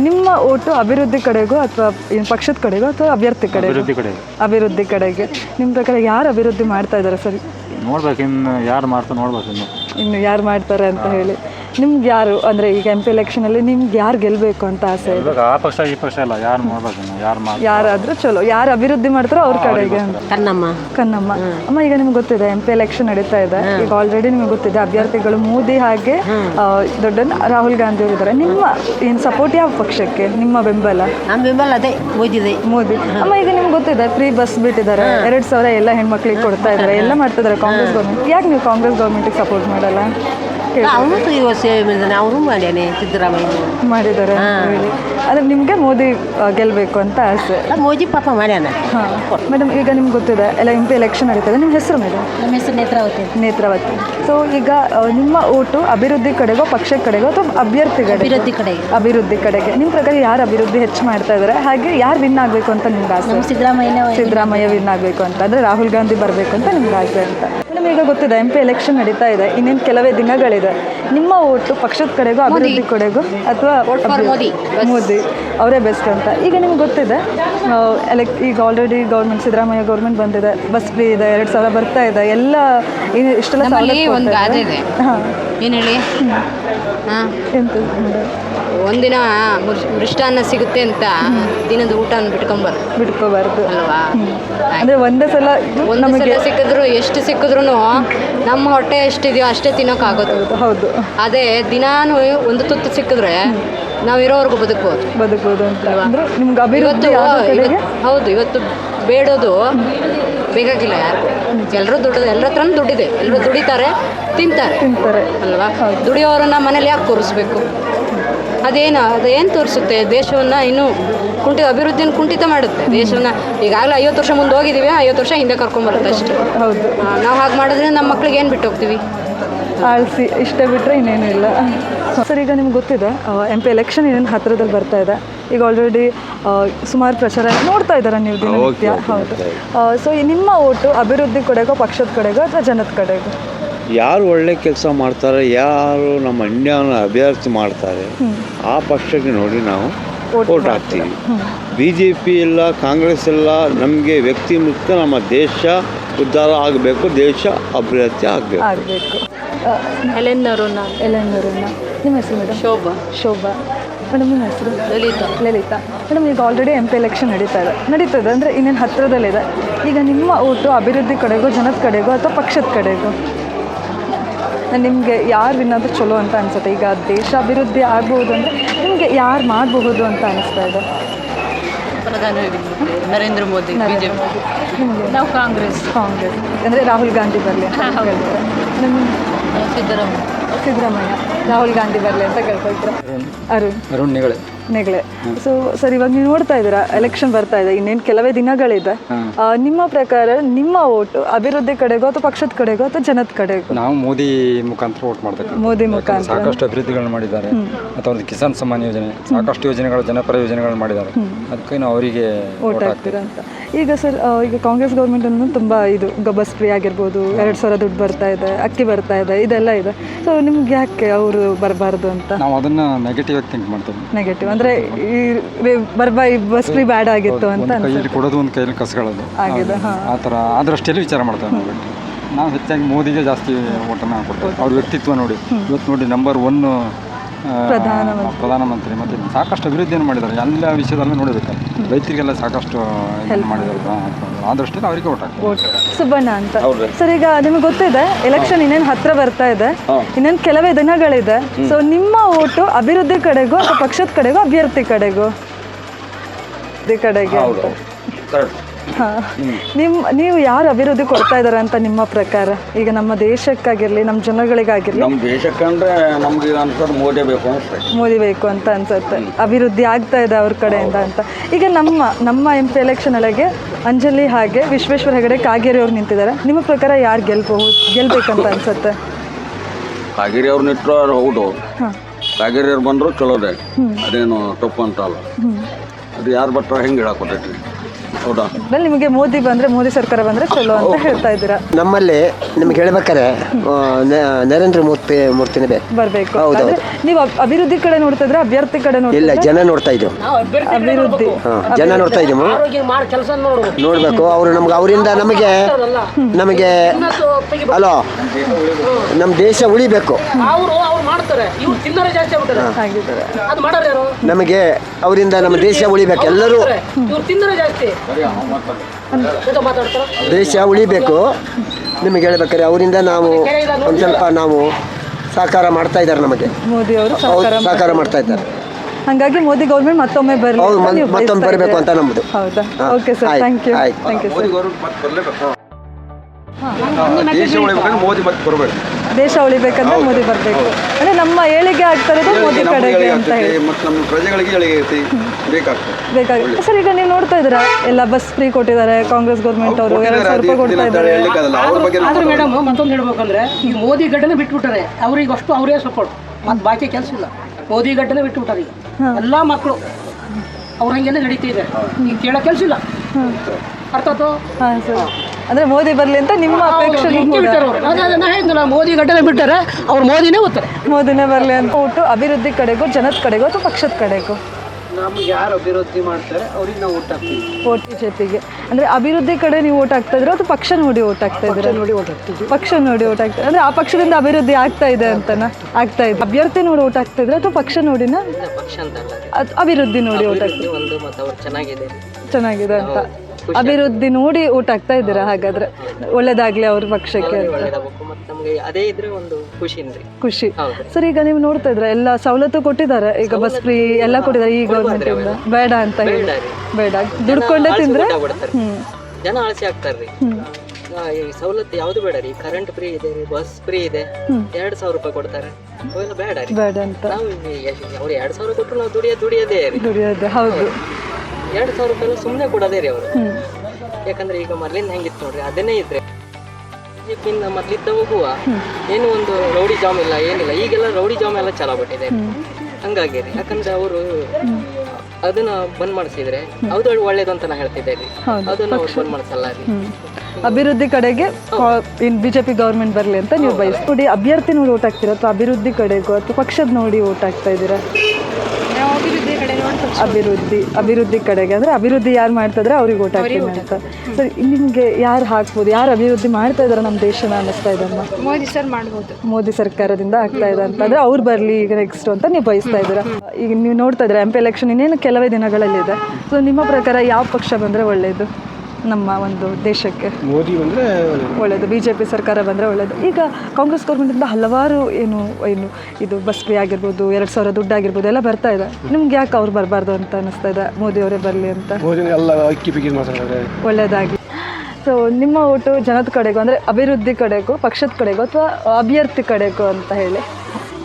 Speaker 1: ನಿಮ್ಮ ಓಟು ಅಭಿವೃದ್ಧಿ ಕಡೆಗೂ ಅಥವಾ ಪಕ್ಷದ ಕಡೆಗೂ ಅಥವಾ ಅಭ್ಯರ್ಥಿ
Speaker 4: ಕಡೆ
Speaker 1: ಅಭಿವೃದ್ಧಿ ಕಡೆಗೆ. ನಿಮ್ಮ ಪ್ರಕಾರ ಯಾರು ಅಭಿವೃದ್ಧಿ ಮಾಡ್ತಾ ಇದ್ದಾರೆ ಸರ್?
Speaker 4: ನೋಡ್ಬೇಕು ಇನ್ನು ಯಾರು ಮಾಡ್ತಾರೆ ನೋಡ್ಬೇಕು ಇನ್ನು.
Speaker 1: ಇನ್ನು ಯಾರು ಮಾಡ್ತಾರೆ ಅಂತ ಹೇಳಿ. ನಿಮ್ಗೆ ಯಾರು ಅಂದ್ರೆ ಈಗ ಎಂ ಪಿ ಎಲೆಕ್ಷನಲ್ಲಿ ನಿಮ್ಗೆ ಯಾರು ಗೆಲ್ಬೇಕು ಅಂತ ಆಸೆ ಇದೆ?
Speaker 4: ಇವಾಗ ಆ ಪಕ್ಷ ಈ ಪಕ್ಷ ಇಲ್ಲ ಯಾರು ಮಾಡ್ಬೇಕು ಯಾರು ಮಾಡಿ
Speaker 1: ಯಾರಾದರೂ ಚಲೋ ಯಾರು ಅಭಿವೃದ್ಧಿ ಮಾಡ್ತಾರೋ ಅವ್ರ ಕಡೆಗೆ
Speaker 2: ಕನ್ನಮ್ಮ.
Speaker 1: ಕನ್ನಮ್ಮ. ಅಮ್ಮ ಈಗ ನಿಮ್ಗೆ ಗೊತ್ತಿದೆ ಎಂ ಪಿ ಎಲೆಕ್ಷನ್ ನಡೀತಾ ಇದೆ. ಈಗ ಆಲ್ರೆಡಿ ನಿಮ್ಗೆ ಗೊತ್ತಿದೆ ಅಭ್ಯರ್ಥಿಗಳು ಮೋದಿ ಹಾಗೆ ದೊಡ್ಡ ರಾಹುಲ್ ಗಾಂಧಿ ಅವರು ಇದ್ದಾರೆ. ನಿಮ್ಮ ಏನು ಸಪೋರ್ಟ್ ಯಾವ ಪಕ್ಷಕ್ಕೆ? ನಿಮ್ಮ ಬೆಂಬಲ?
Speaker 2: ನಮ್ಮ ಬೆಂಬಲ ಅದೇ ಓದಿದೆ
Speaker 1: ಮೋದಿ. ಅಮ್ಮ ಈಗ ನಿಮ್ಗೆ ಗೊತ್ತಿದೆ ಫ್ರೀ ಬಸ್ ಬಿಟ್ಟಿದ್ದಾರೆ. ಎರಡ್ ಸಾವಿರ ಎಲ್ಲ ಹೆಣ್ಮಕ್ಳಿಗೆ ಕೊಡ್ತಾ ಇದ್ದಾರೆ. ಎಲ್ಲ ಮಾಡ್ತಿದ್ದಾರೆ ಕಾಂಗ್ರೆಸ್ ಗೌರ್ಮೆಂಟ್ ಯಾಕೆ ನೀವು ಕಾಂಗ್ರೆಸ್ ಗೌರ್ಮೆಂಟಿಗೆ ಸಪೋರ್ಟ್ ಮಾಡಲ್ಲ.
Speaker 2: ಅವನು ಐವತ್ತು ಸೇವೆ ಮಾಡಿದ್ದಾನೆ ಅವರು ಮಾಡ್ಯಾನೆ ಸಿದ್ದರಾಮಯ್ಯ.
Speaker 1: ಮಾಡಿದ್ದಾರೆ ಆದರೆ ನಿಮಗೆ ಮೋದಿ ಆ, ಗೆಲ್ಬೇಕು ಅಂತ ಆಸೆ.
Speaker 2: ಮೋದಿ ಪಾಪ ಮಾಡ್ಯಾನ.
Speaker 1: ಮೇಡಮ್ ಈಗ ನಿಮ್ಗೆ ಗೊತ್ತಿದೆ ಎಲ್ಲ ಎಂ ಪಿ ಎಲೆಕ್ಷನ್ ನಡೀತದೆ. ನಿಮ್ಮ ಹೆಸರು ಮೇಡಮ್?
Speaker 2: ನಮ್ಮ ಹೆಸರು ನೇತ್ರಾವತಿ
Speaker 1: ನೇತ್ರಾವತಿ. ಸೊ ಈಗ ನಿಮ್ಮ ಓಟು ಅಭಿವೃದ್ಧಿ ಕಡೆಗೋ ಪಕ್ಷ ಕಡೆಗೋ ಅಥವಾ ಅಭ್ಯರ್ಥಿ ಕಡೆ
Speaker 2: ಅಭಿವೃದ್ಧಿ ಕಡೆಗೆ.
Speaker 1: ಅಭಿವೃದ್ಧಿ ಕಡೆಗೆ. ನಿಮ್ಮ ಪ್ರಕಾರ ಯಾರು ಅಭಿವೃದ್ಧಿ ಹೆಚ್ಚು ಮಾಡ್ತಾ ಇದ್ದಾರೆ ಹಾಗೆ ಯಾರು ವಿನ್ ಆಗಬೇಕು ಅಂತ ನಿಮ್ಗೆ ಆಸೆ?
Speaker 2: ಸಿದ್ದರಾಮಯ್ಯ
Speaker 1: ಸಿದ್ದರಾಮಯ್ಯ ವಿನ್ ಆಗಬೇಕು ಅಂತ. ಅಂದರೆ ರಾಹುಲ್ ಗಾಂಧಿ ಬರಬೇಕು ಅಂತ ನಿಮ್ಗೆ ಆಸೆ ಅಂತ. ಈಗ ಗೊತ್ತಿದೆ ಎಂ ಪಿ ಎಲೆಕ್ಷನ್ ನಡೀತಾ ಇದೆ. ಇನ್ನೇನು ಕೆಲವೇ ದಿನಗಳಿದೆ. ನಿಮ್ಮ ಓಟು ಪಕ್ಷದ ಕಡೆಗೂ ಅಭಿವೃದ್ಧಿ ಕಡೆಗೂ ಅಥವಾ
Speaker 2: ಮೋದಿ.
Speaker 1: ಮೋದಿ. ಅವರೇ ಬೆಸ್ಟ್ ಅಂತ. ಈಗ ನಿಮ್ಗೆ ಗೊತ್ತಿದೆ ಎಲೆಕ್ ಈಗ ಆಲ್ರೆಡಿ ಗೌರ್ಮೆಂಟ್ ಸಿದ್ದರಾಮಯ್ಯ ಗೌರ್ಮೆಂಟ್ ಬಂದಿದೆ. ಬಸ್ ಫ್ರೀ ಇದೆ ಎರಡು ಸಾವಿರ ಬರ್ತಾ ಇದೆ. ಎಲ್ಲ ಇಷ್ಟೆಲ್ಲ ಹಾಂ.
Speaker 8: ಏನು ಹೇಳಿ? ಹಾಂ.
Speaker 1: ಎಂತ?
Speaker 8: ಒಂದಿನ ಮೃಷ್ಟಾನ್ನ ಸಿಗುತ್ತೆ ಅಂತ ದಿನದ ಊಟನ ಬಿಟ್ಕೊಂಬಾರ್ದು
Speaker 1: ಬಿಟ್ಕೋಬಾರ್ದು.
Speaker 8: ಅಲ್ವಾ?
Speaker 1: ಅಂದ್ರೆ ಒಂದೇ ಸಲ
Speaker 8: ಒಂದು
Speaker 1: ನಮಗೆ
Speaker 8: ಸಲ ಸಿಕ್ಕಿದ್ರು ಎಷ್ಟು ಸಿಕ್ಕಿದ್ರು ನಮ್ಮ ಹೊಟ್ಟೆ ಎಷ್ಟಿದೆಯೋ ಅಷ್ಟೇ ತಿನ್ನೋಕ್ಕಾಗೋದು
Speaker 1: ಹೌದು
Speaker 8: ಅದೇ ದಿನಾನು ಒಂದು ತುತ್ತು ಸಿಕ್ಕಿದ್ರೆ ನಾವು ಇರೋವರೆಗೂ ಬದುಕ್ಬೋದು.
Speaker 1: ಬದುಕ್ಬೋದು ಅಂತ. ನಿಮ್ಗೆ ಅಭಿವೃದ್ಧಿ
Speaker 8: ಹೌದು ಇವತ್ತು ಬೇಡೋದು ಬೇಕಾಗಿಲ್ಲ ಯಾರು ಎಲ್ಲರೂ ದುಡ್ಡು ಎಲ್ಲರ ಹತ್ರ ದುಡ್ಡಿದೆ. ಎಲ್ಲರೂ ದುಡಿತಾರೆ ತಿಂತಾರೆ.
Speaker 1: ತಿಂತಾರೆ.
Speaker 8: ಅಲ್ವಾ? ದುಡಿಯೋರನ್ನ ಮನೇಲಿ ಯಾಕೆ ಕೂರಿಸ್ಬೇಕು? ಅದೇನು ಅದೇನು ತೋರಿಸುತ್ತೆ? ದೇಶವನ್ನು ಇನ್ನೂ ಕುಂಠಿ ಅಭಿವೃದ್ಧಿಯನ್ನು ಕುಂಠಿತ ಮಾಡುತ್ತೆ. ದೇಶವನ್ನು ಈಗಾಗಲೇ ಐವತ್ತು ವರ್ಷ ಮುಂದೆ ಹೋಗಿದ್ದೀವಿ ಐವತ್ತು ವರ್ಷ ಹಿಂದೆ ಕರ್ಕೊಂಬರುತ್ತೆ ಅಷ್ಟೇ.
Speaker 1: ಹೌದು
Speaker 8: ನಾವು ಹಾಗೆ ಮಾಡಿದ್ರೆ ನಮ್ಮ ಮಕ್ಳಿಗೆ ಏನು ಬಿಟ್ಟು ಹೋಗ್ತೀವಿ?
Speaker 1: ಆಲ್ಸಿ ಇಷ್ಟ ಬಿಟ್ಟರೆ ಇನ್ನೇನು ಇಲ್ಲ. ಸರ್ ಈಗ ನಿಮ್ಗೆ ಗೊತ್ತಿದೆ ಎಂ ಪಿ ಎಲೆಕ್ಷನ್ ಏನೇನು ಹತ್ತಿರದಲ್ಲಿ ಬರ್ತಾ ಇದೆ. ಈಗ ಆಲ್ರೆಡಿ ಸುಮಾರು ಪ್ರಚಾರ ನೋಡ್ತಾ ಇದ್ದಾರೆ ನೀವು ದಿನನಿತ್ಯ. ಹೌದು. ಸೊ ನಿಮ್ಮ ಓಟು ಅಭಿವೃದ್ಧಿ ಕಡೆಗೋ ಪಕ್ಷದ ಕಡೆಗೋ ಅಥವಾ ಜನದ ಕಡೆಗೋ?
Speaker 9: ಯಾರು ಒಳ್ಳೆ ಕೆಲಸ ಮಾಡ್ತಾರೆ ಯಾರು ನಮ್ಮ ಇಂಡಿಯಾನ ಅಭ್ಯರ್ಥಿ ಮಾಡ್ತಾರೆ ಆ ಪಕ್ಷಕ್ಕೆ ನೋಡಿ ನಾವು ಓಟ್ ಹಾಕ್ತೀವಿ. ಬಿ ಜೆ ಪಿ ಇಲ್ಲ ಕಾಂಗ್ರೆಸ್ ಇಲ್ಲ ನಮಗೆ ವ್ಯಕ್ತಿ ಮುಕ್ತ ನಮ್ಮ ದೇಶ ಉದ್ಧಾರ ಆಗಬೇಕು ದೇಶ ಅಭಿವೃದ್ಧಿ ಆಗಬೇಕು.
Speaker 1: ಆಗಬೇಕು. ನಿಮ್ಮ ಹೆಸರು ಮೇಡಮ್?
Speaker 8: ಶೋಭಾ.
Speaker 1: ಶೋಭಾ. ಮೇಡಮ್ ನಿಮ್ಮ ಹೆಸರು?
Speaker 8: ಲಲಿತಾ.
Speaker 1: ಲಲಿತಾ. ಮೇಡಮ್ ಈಗ ಆಲ್ರೆಡಿ ಎಂ ಪಿ ಎಲೆಕ್ಷನ್ ನಡೀತಾ ಇದೆ. ನಡೀತದೆ ಅಂದರೆ ಇನ್ನೇನು ಹತ್ತಿರದಲ್ಲಿದೆ ಈಗ ನಿಮ್ಮ ಓಟು ಅಭಿವೃದ್ಧಿ ಕಡೆಗೋ ಜನದ ಕಡೆಗೋ ಅಥವಾ ಪಕ್ಷದ ಕಡೆಗೋ? ನಿಮಗೆ ಯಾರು ವಿನ್ನೋದು ಚಲೋ ಅಂತ ಅನಿಸುತ್ತೆ? ಈಗ ದೇಶ ಅಭಿವೃದ್ಧಿ ಆಗ್ಬೋದು ಅಂದರೆ ನಿಮಗೆ ಯಾರು ಮಾಡಬಹುದು ಅಂತ ಅನಿಸ್ತಾ ಇದೆ?
Speaker 2: ಪ್ರಧಾನಿ ನರೇಂದ್ರ ಮೋದಿ
Speaker 8: ನಾವು ಕಾಂಗ್ರೆಸ್.
Speaker 1: ಕಾಂಗ್ರೆಸ್. ಅಂದರೆ ರಾಹುಲ್ ಗಾಂಧಿ ಬರಲಿ ನಿಮ್ಮ
Speaker 2: ಸಿದ್ದರಾಮಯ್ಯ.
Speaker 1: ಸಿದ್ದರಾಮಯ್ಯ. ರಾಹುಲ್ ಗಾಂಧಿ ಬರಲಿ ಅಂತ ಕೇಳ್ಕೊಳ್ತಾರೆ ಅರುಣ್.
Speaker 4: ಅರುಣ್. ನಿಗಳೆ
Speaker 1: ಸೊ ಸರ್ ಇವಾಗ ನೀವು ನೋಡ್ತಾ ಇದ್ದೀರಾ ಎಲೆಕ್ಷನ್ ಬರ್ತಾ ಇದೆ ಇನ್ನೇನು ಕೆಲವೇ ದಿನಗಳಿದೆ. ನಿಮ್ಮ ಪ್ರಕಾರ ನಿಮ್ಮ ಓಟು ಅಭಿವೃದ್ಧಿ ಕಡೆಗೋ ಅಥವಾ ಪಕ್ಷದ ಕಡೆಗೋ ಅಥವಾ ಜನದ ಕಡೆಗೋ?
Speaker 10: ನಾವು ಮೋದಿ ಮುಖಾಂತರ ವೋಟ್ ಮಾಡ್ತೇವೆ
Speaker 1: ಮೋದಿ ಮುಖಾಂತರ.
Speaker 10: ಸಾಕಷ್ಟು ಅಭಿವೃದ್ಧಿಗಳನ್ನು ಮಾಡಿದ್ದಾರೆ. ಮತ್ತು ಒಂದು ಕಿಸಾನ್ ಸಮ್ಮಾನ್ ಯೋಜನೆ ಸಾಕಷ್ಟು ಯೋಜನೆಗಳು ಜನಪರ ಯೋಜನೆಗಳನ್ನು ಮಾಡಿದ್ದಾರೆ. ಅದಕ್ಕೆ ನಾವು ಅವರಿಗೆ
Speaker 1: ಓಟ್ ಹಾಕ್ತೀರಾ ಅಂತ. ಈಗ ಸರ್ ಈಗ ಕಾಂಗ್ರೆಸ್ ಗೌರ್ಮೆಂಟ್ ಅನ್ನು ತುಂಬ ಇದು ಗಬ್ಬಸ್ ಬಸ್ ಫ್ರೀ ಆಗಿರ್ಬೋದು ಎರಡು ಸಾವಿರ ದುಡ್ಡು ಬರ್ತಾ ಇದೆ ಅಕ್ಕಿ ಬರ್ತಾ ಇದೆ ಇದೆಲ್ಲ ಇದೆ. ಸೊ ನಿಮ್ಗೆ ಯಾಕೆ ಅವರು ಬರಬಾರ್ದು ಅಂತ?
Speaker 10: ನಾವು ಅದನ್ನ ನೆಗೆಟಿವ್ ಆಗಿ ಥಿಂಕ್ ಮಾಡ್ತೀವಿ.
Speaker 1: ನೆಗೆಟಿವ್ ಅಂದರೆ ಈ ಬರ್ಬಾ ಈ ಬಸ್ ಫ್ರೀ ಬ್ಯಾಡ್ ಆಗಿತ್ತು ಅಂತ
Speaker 10: ಒಂದು ಕೈಯಲ್ಲಿ ಕೊಡೋದು ಒಂದು ಕೈಯಲ್ಲಿ ಕಸಗಳದು.
Speaker 1: ಆಗಿದೆ
Speaker 10: ಆ ಥರ ಅದರಷ್ಟೆಲ್ಲಿ ವಿಚಾರ ಮಾಡ್ತೇವೆ ನಾವು ಹೆಚ್ಚಾಗಿ ಮೋದಿಗೆ ಜಾಸ್ತಿ ಓಟನ್ನು ಕೊಡ್ತೇವೆ. ಅವ್ರ ವ್ಯಕ್ತಿತ್ವ ನೋಡಿ. ಇವತ್ತು ನೋಡಿ ನಂಬರ್ ಒನ್
Speaker 1: ಪ್ರಧಾನಮಂತ್ರಿ.
Speaker 10: ಪ್ರಧಾನಮಂತ್ರಿ ಮತ್ತು ಸಾಕಷ್ಟು ಅಭಿವೃದ್ಧಿಯನ್ನು ಮಾಡಿದ್ದಾರೆ. ಎಲ್ಲ ವಿಷಯದಲ್ಲೂ ನೋಡಬೇಕು ರೈತರಿಗೆಲ್ಲ ಸಾಕಷ್ಟು ಮಾಡಿದ್ರು ಮಾಡಿದ್ದಾರೆ ಆ ದೃಷ್ಟಿಯಲ್ಲಿ ಅವರಿಗೆ ಓಟ್ ಹಾಕ್ತಾರೆ.
Speaker 1: ಸುಬ್ಬಣ್ಣ ಅಂತ. ಸರ್ ಈಗ ನಿಮ್ಗೆ ಗೊತ್ತಿದೆ ಎಲೆಕ್ಷನ್ ಇನ್ನೇನು ಹತ್ರ ಬರ್ತಾ ಇದೆ. ಇನ್ನೇನು ಕೆಲವೇ ದಿನಗಳಿದೆ. ಸೊ ನಿಮ್ಮ ಓಟು ಅಭಿವೃದ್ಧಿ ಕಡೆಗೂ ಅಥವಾ ಪಕ್ಷದ ಕಡೆಗೂ ಅಭ್ಯರ್ಥಿ ಕಡೆಗೂ? ಕಡೆಗೆ. ನಿಮ್ ನೀವು ಯಾರು ಅಭಿವೃದ್ಧಿ ಕೊಡ್ತಾ ಇದ್ದಾರೆ ಅಂತ ನಿಮ್ಮ ಪ್ರಕಾರ? ಈಗ ನಮ್ಮ ದೇಶಕ್ಕಾಗಿರ್ಲಿ ನಮ್ಮ ಜನಗಳಿಗಾಗಿರ್ಲಿ?
Speaker 9: ನಮ್ಮ ದೇಶಕ್ಕಂದ್ರೆ ನಮ್ಗೆ ಅನ್ಸೋದು ಮೋದಿ ಬೇಕು ಅನ್ಸುತ್ತೆ.
Speaker 1: ಮೋದಿ ಬೇಕು ಅಂತ ಅನ್ಸುತ್ತೆ. ಅಭಿವೃದ್ಧಿ ಆಗ್ತಾ ಇದೆ ಅವ್ರ ಕಡೆಯಿಂದ ಅಂತ. ಈಗ ನಮ್ಮ ನಮ್ಮ ಎಂ ಪಿ ಎಲೆಕ್ಷನ್ ಒಳಗೆ ಅಂಜಲಿ ಹಾಗೆ ವಿಶ್ವೇಶ್ವರ ಹೆಗಡೆ ಕಾಗೇರಿ ಅವ್ರು ನಿಂತಿದ್ದಾರೆ. ನಿಮ್ಮ ಪ್ರಕಾರ ಯಾರು ಗೆಲ್ಬಹುದು? ಗೆಲ್ಬೇಕಂತ ಅನ್ಸುತ್ತೆ.
Speaker 11: ಕಾಗೇರಿ ಅವ್ರು ನಿಟ್ಟರು ಅವ್ರು ಹೌದು. ಕಾಗೇರಿ ಅವ್ರು ಬಂದರು ಚಲೋದೆ. ಅದೇನು ತಪ್ಪು ಅಂತ ಅಲ್ಲ. ಅದು ಯಾರು ಬರ್ತಾರ ಹೆಂಗೆ ಹೇಳಕ್ಕೆ ಹೌದಾ?
Speaker 1: ನಿಮಗೆ ಮೋದಿ ಬಂದ್ರೆ ಮೋದಿ ಸರ್ಕಾರ ಬಂದ್ರೆ ಚಲೋ ಅಂತ ಹೇಳ್ತಾ ಇದ್ದೀರಾ?
Speaker 6: ನಮ್ಮಲ್ಲಿ ನಿಮ್ಗೆ ಹೇಳ್ಬೇಕಾದ್ರೆ ಆ, ನ- ನರೇಂದ್ರ ಮೂರ್ತಿ ಮೂರ್ತಿನೇ ಬೇಕು
Speaker 1: ಬರ್ಬೇಕು.
Speaker 6: ಹೌದು,
Speaker 1: ಆದ್ರೆ ನೀವು ಅಬ್- ಅಭಿವೃದ್ಧಿ ಕಡೆ ನೋಡ್ತಾ ಇದ್ರೆ ಅಭ್ಯರ್ಥಿ ಕಡೆ
Speaker 6: ಇಲ್ಲ ಜನ ನೋಡ್ತಾ ಇದ್ದೀವಿ
Speaker 1: ಅಭಿವೃದ್ಧಿ.
Speaker 6: ಹಾ, ಜನ ನೋಡ್ತಾ ಇದ್ದೀವಿ.
Speaker 2: ಮಾಡಿ ಕೆಲಸ ನೋಡು
Speaker 6: ನೋಡ್ಬೇಕು. ಅವರು ನಮ್ಗೆ ಅವರಿಂದ ನಮಗೆ ನಮಗೆ ಅಲೋ ನಮ್ಮ ದೇಶ ಉಳಿಬೇಕು.
Speaker 2: ಅವರು ಅವ್ರು ಮಾಡ್ತಾರೆ. ಇವ್ರು ತಿನ್ನೋರೆ ಜಾಸ್ತಿ ಆಗ್ಬಿಟ್ಟಾರೆ ಅದು ಮಾಡೋರು ಯಾರು?
Speaker 6: ನಮಗೆ ಅವರಿಂದ ನಮ್ಮ ದೇಶ ಉಳಿಬೇಕು. ಎಲ್ಲರೂ
Speaker 2: ಇವ್ರು ತಿನ್ನೋರೆ ಜಾಸ್ತಿ.
Speaker 6: ದೇಶ ಉಳಿಬೇಕು. ನಿಮಗೆ ಹೇಳ್ಬೇಕಾದ್ರೆ ಅವರಿಂದ ನಾವು ಒಂದು ಸ್ವಲ್ಪ ನಾವು ಸಹಕಾರ ಮಾಡ್ತಾ ಇದ್ದಾರೆ ನಮಗೆ.
Speaker 1: ಮೋದಿ ಅವರು
Speaker 6: ಸಹಕಾರ ಮಾಡ್ತಾ ಇದ್ದಾರೆ.
Speaker 1: ಹಂಗಾಗಿ ಮೋದಿ ಗೌರ್ಮೆಂಟ್ ಮತ್ತೊಮ್ಮೆ ಬರಲಿ
Speaker 6: ಮತ್ತೊಮ್ಮೆ ಬರಬೇಕು ಅಂತ ನಮ್ಮದು
Speaker 1: ಹೌದಾ? ಓಕೆ ಸರ್
Speaker 6: ಆಯ್ತು,
Speaker 1: ಥ್ಯಾಂಕ್ ಯು
Speaker 6: ಆಯ್ತು.
Speaker 1: ಥ್ಯಾಂಕ್ ಯು ಸರ್
Speaker 10: ದೇಶ ಉಳಿಬೇಕಂದ್ರೆ ಮೋದಿ ಮತ್ತೆ ಬರಬೇಕು.
Speaker 1: ದೇಶ ಉಳಿಬೇಕಂದ್ರೆ ಮೋದಿ ಬರಬೇಕು. ಅಂದ್ರೆ ನಮ್ಮ ಏಳಿಗೆ ಆಗ್ತಾ ಇರೋದು ಮೋದಿ ಕಡೆಗೆ ಅಂತ ಹೇಳಿ.
Speaker 10: ಮತ್ತು ನಮ್ಮ ಪ್ರಜೆಗಳಿಗೆ ಏಳಿಗೆ ಐತಿ ಬೇಕಾಗ್ತದೆ.
Speaker 1: ಬೇಕಾಗುತ್ತೆ. ಸರ್ ಈಗ ನೀವು ನೋಡ್ತಾ ಇದ್ದೀರಾ? ಎಲ್ಲ ಬಸ್ ಫ್ರೀ ಕೊಟ್ಟಿದ್ದಾರೆ ಕಾಂಗ್ರೆಸ್ ಗೌರ್ಮೆಂಟ್ ಅವರು ಎರಡು ಸಾವಿರ ರೂಪಾಯಿ ಕೊಡ್ತಾ ಇದ್ದಾರೆ.
Speaker 2: ಆದ್ರೆ ಮೇಡಮ್ ಮತ್ತೊಂದು ಹೇಳ್ಬೇಕಂದ್ರೆ ಈ ಮೋದಿ ಗಡ್ಡನ ಬಿಟ್ಬಿಟ್ಟಾರೆ. ಅವ್ರಿಗೆ ಅಷ್ಟು ಅವರೇ ಸಪೋರ್ಟ್ ಮತ್ತೆ ಬಾಕಿ ಕೆಲಸ ಇಲ್ಲ. ಮೋದಿ ಗಡ್ಡನ ಬಿಟ್ಬಿಟ್ಟಾರೆ ಈಗ. ಎಲ್ಲ ಮಕ್ಕಳು ಅವ್ರ ಹಂಗೆಲ್ಲ ನಡೀತಿದೆ ಈಗ ಕೇಳೋ ಕೆಲಸ ಇಲ್ಲ. ಅರ್ಥ ಆಯ್ತು
Speaker 1: ಸರ್. ಅಂದ್ರೆ ಮೋದಿ ಬರಲಿ ಅಂತ ನಿಮ್ಮ ಅಪೇಕ್ಷೆ
Speaker 2: ಬಿಟ್ಟಾರೆ ಮೋದಿ ಘಟನೆ ಬಿಟ್ಟರೆ ಅವ್ರು ಮೋದಿನೇ ಓದ್ತಾರೆ.
Speaker 1: ಮೋದಿನೇ ಬರಲಿ ಅಂತ ಒಟ್ಟು ಅಭಿವೃದ್ಧಿ ಕಡೆಗೂ ಜನದ ಕಡೆಗೂ ಅಥವಾ ಪಕ್ಷದ ಕಡೆಗೂ?
Speaker 2: ನಮ್ಗೆ ಯಾರು ಅಭಿವೃದ್ಧಿ ಮಾಡ್ತಾರೆ ಅವ್ರಿಗೆ ನಾವು ಓಟ್ ಹಾಕ್ತೀವಿ.
Speaker 1: ಓಟ್ ಬಿಜೆಪಿಗೆ ಅಂದ್ರೆ ಅಭಿವೃದ್ಧಿ ಕಡೆ ನೀವು ಓಟ್ ಹಾಕ್ತಾ ಇದ್ರೆ ಅಥವಾ ಪಕ್ಷ ನೋಡಿ ಓಟ್ ಹಾಕ್ತಾ ಇದ್ರೆ
Speaker 2: ನೋಡಿ ಓಟ್ ಹಾಕ್ತೀವಿ
Speaker 1: ಪಕ್ಷ ನೋಡಿ ಓಟ್ ಹಾಕ್ತಾ ಅಂದ್ರೆ ಆ ಪಕ್ಷದಿಂದ ಅಭಿವೃದ್ಧಿ ಆಗ್ತಾ ಇದೆ ಅಂತನಾ? ಆಗ್ತಾ ಇದೆ. ಅಭ್ಯರ್ಥಿ ನೋಡಿ ಓಟ್ ಹಾಕ್ತಾ ಇದ್ರೆ ಅಥವಾ ಪಕ್ಷ ನೋಡಿನ? ಅಭಿವೃದ್ಧಿ ನೋಡಿ ಓಟ್ ಹಾಕ್ತಾ
Speaker 2: ಒಂದು ಮತ್ತು ಅವ್ರು ಚೆನ್ನಾಗಿದೆ.
Speaker 1: ಚೆನ್ನಾಗಿದೆ ಅಂತ. ಅಭಿವೃದ್ಧಿ ನೋಡಿ ಊಟ ಆಗ್ತಾ ಇದ್ದೀರಾ ಹಾಗಾದ್ರೆ? ಒಳ್ಳೇದಾಗ್ಲಿ ಅವ್ರ ಪಕ್ಷಕ್ಕೆ
Speaker 2: ಅದೇ ಇದ್ರೆ ಒಂದು
Speaker 1: ಖುಷಿ ಸರಿ ಈಗ ನೀವು ನೋಡ್ತಾ ಇದ್ರ ಎಲ್ಲ ಸವಲತ್ತು ಕೊಟ್ಟಿದ್ದಾರೆ. ಈಗ ಬಸ್ ಫ್ರೀ ಎಲ್ಲ ಕೊಟ್ಟಿದ್ದಾರೆ. ಈ ಗೌರ್ಮೆಂಟ್ ಇಂದ ಬೇಡ ಅಂತ ಹೇಳಿ. ಬೇಡ. ದುಡ್ಕೊಂಡೇ ತಿಂದ್ರೆ?
Speaker 2: ಜನ ಆಳಸಿ ಆಗ್ತಾರ್ರಿ ಈ ಸವಲತ್ತು ಯಾವ್ದು ಬೇಡ ರೀ. ಕರೆಂಟ್ ಫ್ರೀ ಇದೆ ರೀ ಬಸ್ ಫ್ರೀ ಇದೆ. ಎರಡ್ ಸಾವಿರ ರೂಪಾಯಿ ಕೊಡ್ತಾರೆ. ಅವೆಲ್ಲ ಬೇಡ ರೀ.
Speaker 1: ಬೇಡ ಅಂತ.
Speaker 2: ನಾವು ಅವ್ರು ಎರಡ್ ಸಾವಿರ ಕೊಟ್ಟರು ನಾವು ದುಡಿಯೋದೇ ದುಡಿಯೋದೇ ರೀ.
Speaker 1: ದುಡಿಯೋದು ಹೌದು.
Speaker 2: ಎರಡ್ ಸಾವಿರ ರೂಪಾಯಿ ಸುಮ್ಮನೆ ಕೊಡೋದೇ ರೀ ಅವರು. ಯಾಕಂದ್ರೆ ಈಗ ಮೊದ್ಲಿಂದ ಹೆಂಗಿತ್ತು ನೋಡ್ರಿ ಅದನ್ನೇ ಇದ್ರೆ. ಬಿಜೆಪಿಯಿಂದ ಮೊದ್ಲಿದ್ದ ಹೋಗುವ. ಏನು ಒಂದು ರೌಡಿ ಜಾಮ್ ಇಲ್ಲ ಏನಿಲ್ಲ. ಈಗೆಲ್ಲ ರೌಡಿ ಜಾಮ್ ಎಲ್ಲ ಚಲಾಗ್ಬಿಟ್ಟಿದೆ ಹಂಗಾಗಿ ರೀ. ಯಾಕಂದ್ರೆ ಅವರು ಅದನ್ನ ಬಂದ್ ಮಾಡಿಸಿದ್ರೆ ಅದು ಒಳ್ಳೇದು ಅಂತ ನಾ ಹೇಳ್ತಿದ್ದೆ ರೀ. ಅದನ್ನ ಅವ್ರು ಬಂದ್ ಮಾಡಿಸಲ್ಲ ರೀ.
Speaker 1: ಅಭಿವೃದ್ಧಿ ಕಡೆಗೆ ಇನ್ ಬಿಜೆಪಿ ಗೌರ್ಮೆಂಟ್ ಬರಲಿ ಅಂತ ನೀವು ಬಯಸ್ ನೋಡಿ ಅಭ್ಯರ್ಥಿ ನೋಡಿ ಓಟ್ ಹಾಕ್ತೀರಾ ಅಥವಾ ಅಭಿವೃದ್ಧಿ ಕಡೆಗೂ ಅಥವಾ ಪಕ್ಷದ ನೋಡಿ ಓಟ್ ಹಾಕ್ತಾ ಇದ್ದೀರಾ? ಅಭಿವೃದ್ಧಿ ಅಭಿವೃದ್ಧಿ ಕಡೆಗೆ. ಅಂದ್ರೆ ಅಭಿವೃದ್ಧಿ ಯಾರು ಮಾಡ್ತಾ ಇದ್ರೆ ಅವ್ರಿಗೆ ಓಟ್ ಹಾಕ್ತೀನಿ ಅಂತ. ಸರ್ ನಿಮಗೆ ಯಾರು ಹಾಕ್ಬೋದು? ಯಾರು ಅಭಿವೃದ್ಧಿ ಮಾಡ್ತಾ ಇದಾರೆ ನಮ್ಮ ದೇಶನ ಅನ್ನಿಸ್ತಾ ಇದಮ್ಮ
Speaker 8: ಮೋದಿ ಸರ್ ಮಾಡ್ಬೋದು.
Speaker 1: ಮೋದಿ ಸರ್ಕಾರದಿಂದ ಆಗ್ತಾ ಇದೆ ಅಂತಂದ್ರೆ ಅವ್ರು ಬರಲಿ ಈಗ ನೆಕ್ಸ್ಟ್ ಅಂತ ನೀವು ಬಯಸ್ತಾ ಇದ್ದೀರಾ? ಈಗ ನೀವು ನೋಡ್ತಾ ಇದ್ದೀರಾ ಎಂ ಪಿ ಎಲೆಕ್ಷನ್ ಇನ್ನೇನು ಕೆಲವೇ ದಿನಗಳಲ್ಲಿದೆ ಸೊ ನಿಮ್ಮ ಪ್ರಕಾರ ಯಾವ ಪಕ್ಷ ಬಂದರೆ ಒಳ್ಳೆಯದು ನಮ್ಮ ಒಂದು ದೇಶಕ್ಕೆ.
Speaker 5: ಮೋದಿ ಬಂದರೆ
Speaker 1: ಒಳ್ಳೆಯದು ಬಿ ಜೆ ಪಿ ಸರ್ಕಾರ ಬಂದರೆ ಒಳ್ಳೆಯದು ಈಗ ಕಾಂಗ್ರೆಸ್ ಗೌರ್ಮೆಂಟಿಂದ ಹಲವಾರು ಏನು ಏನು ಇದು ಬಸ್ ಫ್ರೀ ಆಗಿರ್ಬೋದು ಎರಡು ಸಾವಿರ ದುಡ್ಡು ಆಗಿರ್ಬೋದು ಎಲ್ಲ ಬರ್ತಾ ಇದೆ. ನಿಮ್ಗೆ ಯಾಕೆ ಅವ್ರು ಬರಬಾರ್ದು ಅಂತ ಅನಿಸ್ತಾ ಇದೆ? ಮೋದಿ ಅವರೇ ಬರಲಿ ಅಂತ.
Speaker 5: ಮೋದಿ ಎಲ್ಲ ಅಕ್ಕಿ ಮಾತಾಡ್ತಾರೆ.
Speaker 1: ಒಳ್ಳೆಯದಾಗಿ ಸೊ ನಿಮ್ಮ ಓಟು ಜನದ ಕಡೆಗೂ ಅಂದರೆ ಅಭಿವೃದ್ಧಿ ಕಡೆಗೂ ಪಕ್ಷದ ಕಡೆಗೂ ಅಥವಾ ಅಭ್ಯರ್ಥಿ ಕಡೆಗೂ ಅಂತ ಹೇಳಿ?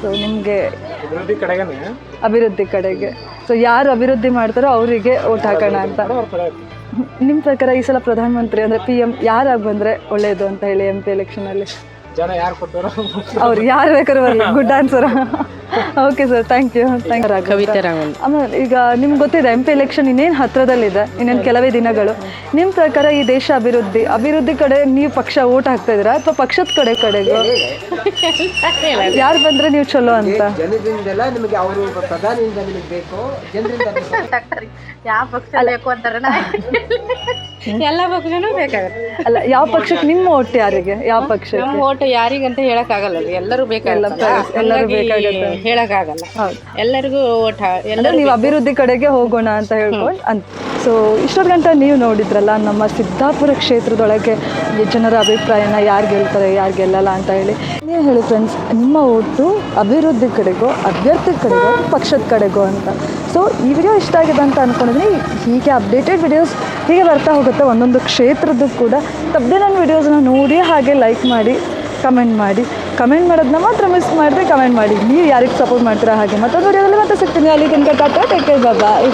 Speaker 1: ಸೊ ನಿಮಗೆ ಅಭಿವೃದ್ಧಿ ಕಡೆಗೆ. ಸೊ ಯಾರು ಅಭಿವೃದ್ಧಿ ಮಾಡ್ತಾರೋ ಅವರಿಗೆ ಓಟ್ ಹಾಕೋಣ ಅಂತ. ನಿಮ್ಮ ಪ್ರಕಾರ ಈ ಸಲ ಪ್ರಧಾನಮಂತ್ರಿ ಅಂದರೆ ಪಿ ಎಂ ಯಾರಾಗಿ ಬಂದರೆ ಒಳ್ಳೆಯದು ಅಂತ ಹೇಳಿ ಎಂ ಪಿ ಎಲೆಕ್ಷನಲ್ಲಿ
Speaker 7: ಜನ ಯಾರು ಕೊಟ್ಟರು
Speaker 1: ಅವ್ರು ಯಾರು ಬೇಕಾದ್ರೂ ಬರಲಿ good answer okay sir thank you thank you
Speaker 2: ಕವಿತೆ ರಾಮನ್
Speaker 1: ಆಮೇಲೆ ಈಗ ನಿಮ್ಗೆ ಗೊತ್ತಿದೆ ಎಂ ಪಿ ಎಲೆಕ್ಷನ್ ಇನ್ನೇನು ಹತ್ರದಲ್ಲಿದೆ ಇನ್ನೇನು ಕೆಲವೇ ದಿನಗಳು. ನಿಮ್ಮ ಪ್ರಕಾರ ಈ ದೇಶ ಅಭಿವೃದ್ಧಿ ಅಭಿವೃದ್ಧಿ ಕಡೆ ನೀವು ಪಕ್ಷ ಓಟ್ ಹಾಕ್ತಾ ಇದ್ದೀರಾ ಅಥವಾ ಪಕ್ಷದ ಕಡೆ ಕಡೆಗೂ? ಯಾರು ಬಂದ್ರೆ ನೀವು ಚಲೋ ಅಂತ?
Speaker 6: ಜನದಿಂದೆಲ್ಲ ನಿಮಗೆ ಅವರು ಪ್ರಧಾನಿಯಿಂದ ನಿಮಗೆ ಬೇಕು. ಜನರಿಂದ
Speaker 8: ಯಾವ ಪಕ್ಷ ಬೇಕು ಅಂತಾರೆ ಎಲ್ಲ ಪಕ್ಷನೂ ಬೇಕಾಗುತ್ತೆ.
Speaker 1: ಅಲ್ಲ ಯಾವ ಪಕ್ಷಕ್ಕೆ ನಿಮ್ಮ ಓಟ್ ಯಾರಿಗೆ? ಯಾವ ಪಕ್ಷ
Speaker 8: ನಮ್ಮ ಓಟ್ ಯಾರಿಗಂತ ಹೇಳಕ್ಕಾಗಲ್ಲ ಆಗಲ್ಲ ಎಲ್ಲರೂ ಬೇಕಾಗಲ್ಲ
Speaker 1: ಎಲ್ಲರೂ ಬೇಕಾಗತ್ತೆ.
Speaker 8: ಹೇಳಕ್ಕಾಗಲ್ಲ.
Speaker 1: ಹೌದು.
Speaker 8: ಎಲ್ಲರಿಗೂ ಓಟ್
Speaker 1: ಎಲ್ಲರೂ ನೀವು ಅಭಿವೃದ್ಧಿ ಕಡೆಗೆ ಹೋಗೋಣ ಅಂತ ಹೇಳ್ಕೊಂಡು ಅಂತ ಸೊ ಇಷ್ಟೊಂದು ಗಂಟೆ ನೀವು ನೋಡಿದ್ರಲ್ಲ ನಮ್ಮ ಸಿದ್ದಾಪುರ ಕ್ಷೇತ್ರದೊಳಗೆ ಜನರ ಅಭಿಪ್ರಾಯನ ಯಾರು ಗೆಲ್ತಾರೆ ಯಾರು ಗೆಲ್ಲಲ್ಲ ಅಂತ ಹೇಳಿ. ನೀವು ಹೇಳಿ ಫ್ರೆಂಡ್ಸ್ ನಿಮ್ಮ ಓಟು ಅಭಿವೃದ್ಧಿ ಕಡೆಗೋ ಅಭ್ಯರ್ಥಿ ಕಡೆಗೋ ಪಕ್ಷದ ಕಡೆಗೋ ಅಂತ. ಸೊ ಈ ವಿಡಿಯೋ ಇಷ್ಟ ಆಗಿದೆ ಅಂತ ಅಂದ್ಕೊಂಡಿದ್ದೀನಿ ಹೀಗೆ ಅಪ್ಡೇಟೆಡ್ ವಿಡಿಯೋಸ್ ಹೀಗೆ ಬರ್ತಾ ಹೋಗುತ್ತೆ ಒಂದೊಂದು ಕ್ಷೇತ್ರದ್ದು ಕೂಡ. ತಪ್ಪದೆ ನನ್ನ ವಿಡಿಯೋಸ್ನ ನೋಡಿ ಹಾಗೆ ಲೈಕ್ ಮಾಡಿ ಕಮೆಂಟ್ ಮಾಡಿ. ಕಮೆಂಟ್ ಮಾಡೋದನ್ನ ಮಾತ್ರ ಮಿಸ್ ಮಾಡಿದ್ರೆ ಕಮೆಂಟ್ ಮಾಡಿ. ನೀವು ಯಾರಿಗೆ ಸಪೋರ್ಟ್ ಮಾಡ್ತೀರಾ ಹಾಗೆ? ಮತ್ತೊಂದು ವಿಡಿಯೋದಲ್ಲಿ ಮತ್ತೆ ಸಿಗ್ತೀನಿ. ಅಲ್ಲಿ ತನಕ ಟೇಕ್ ಕೇರ್ ಬಾಯ್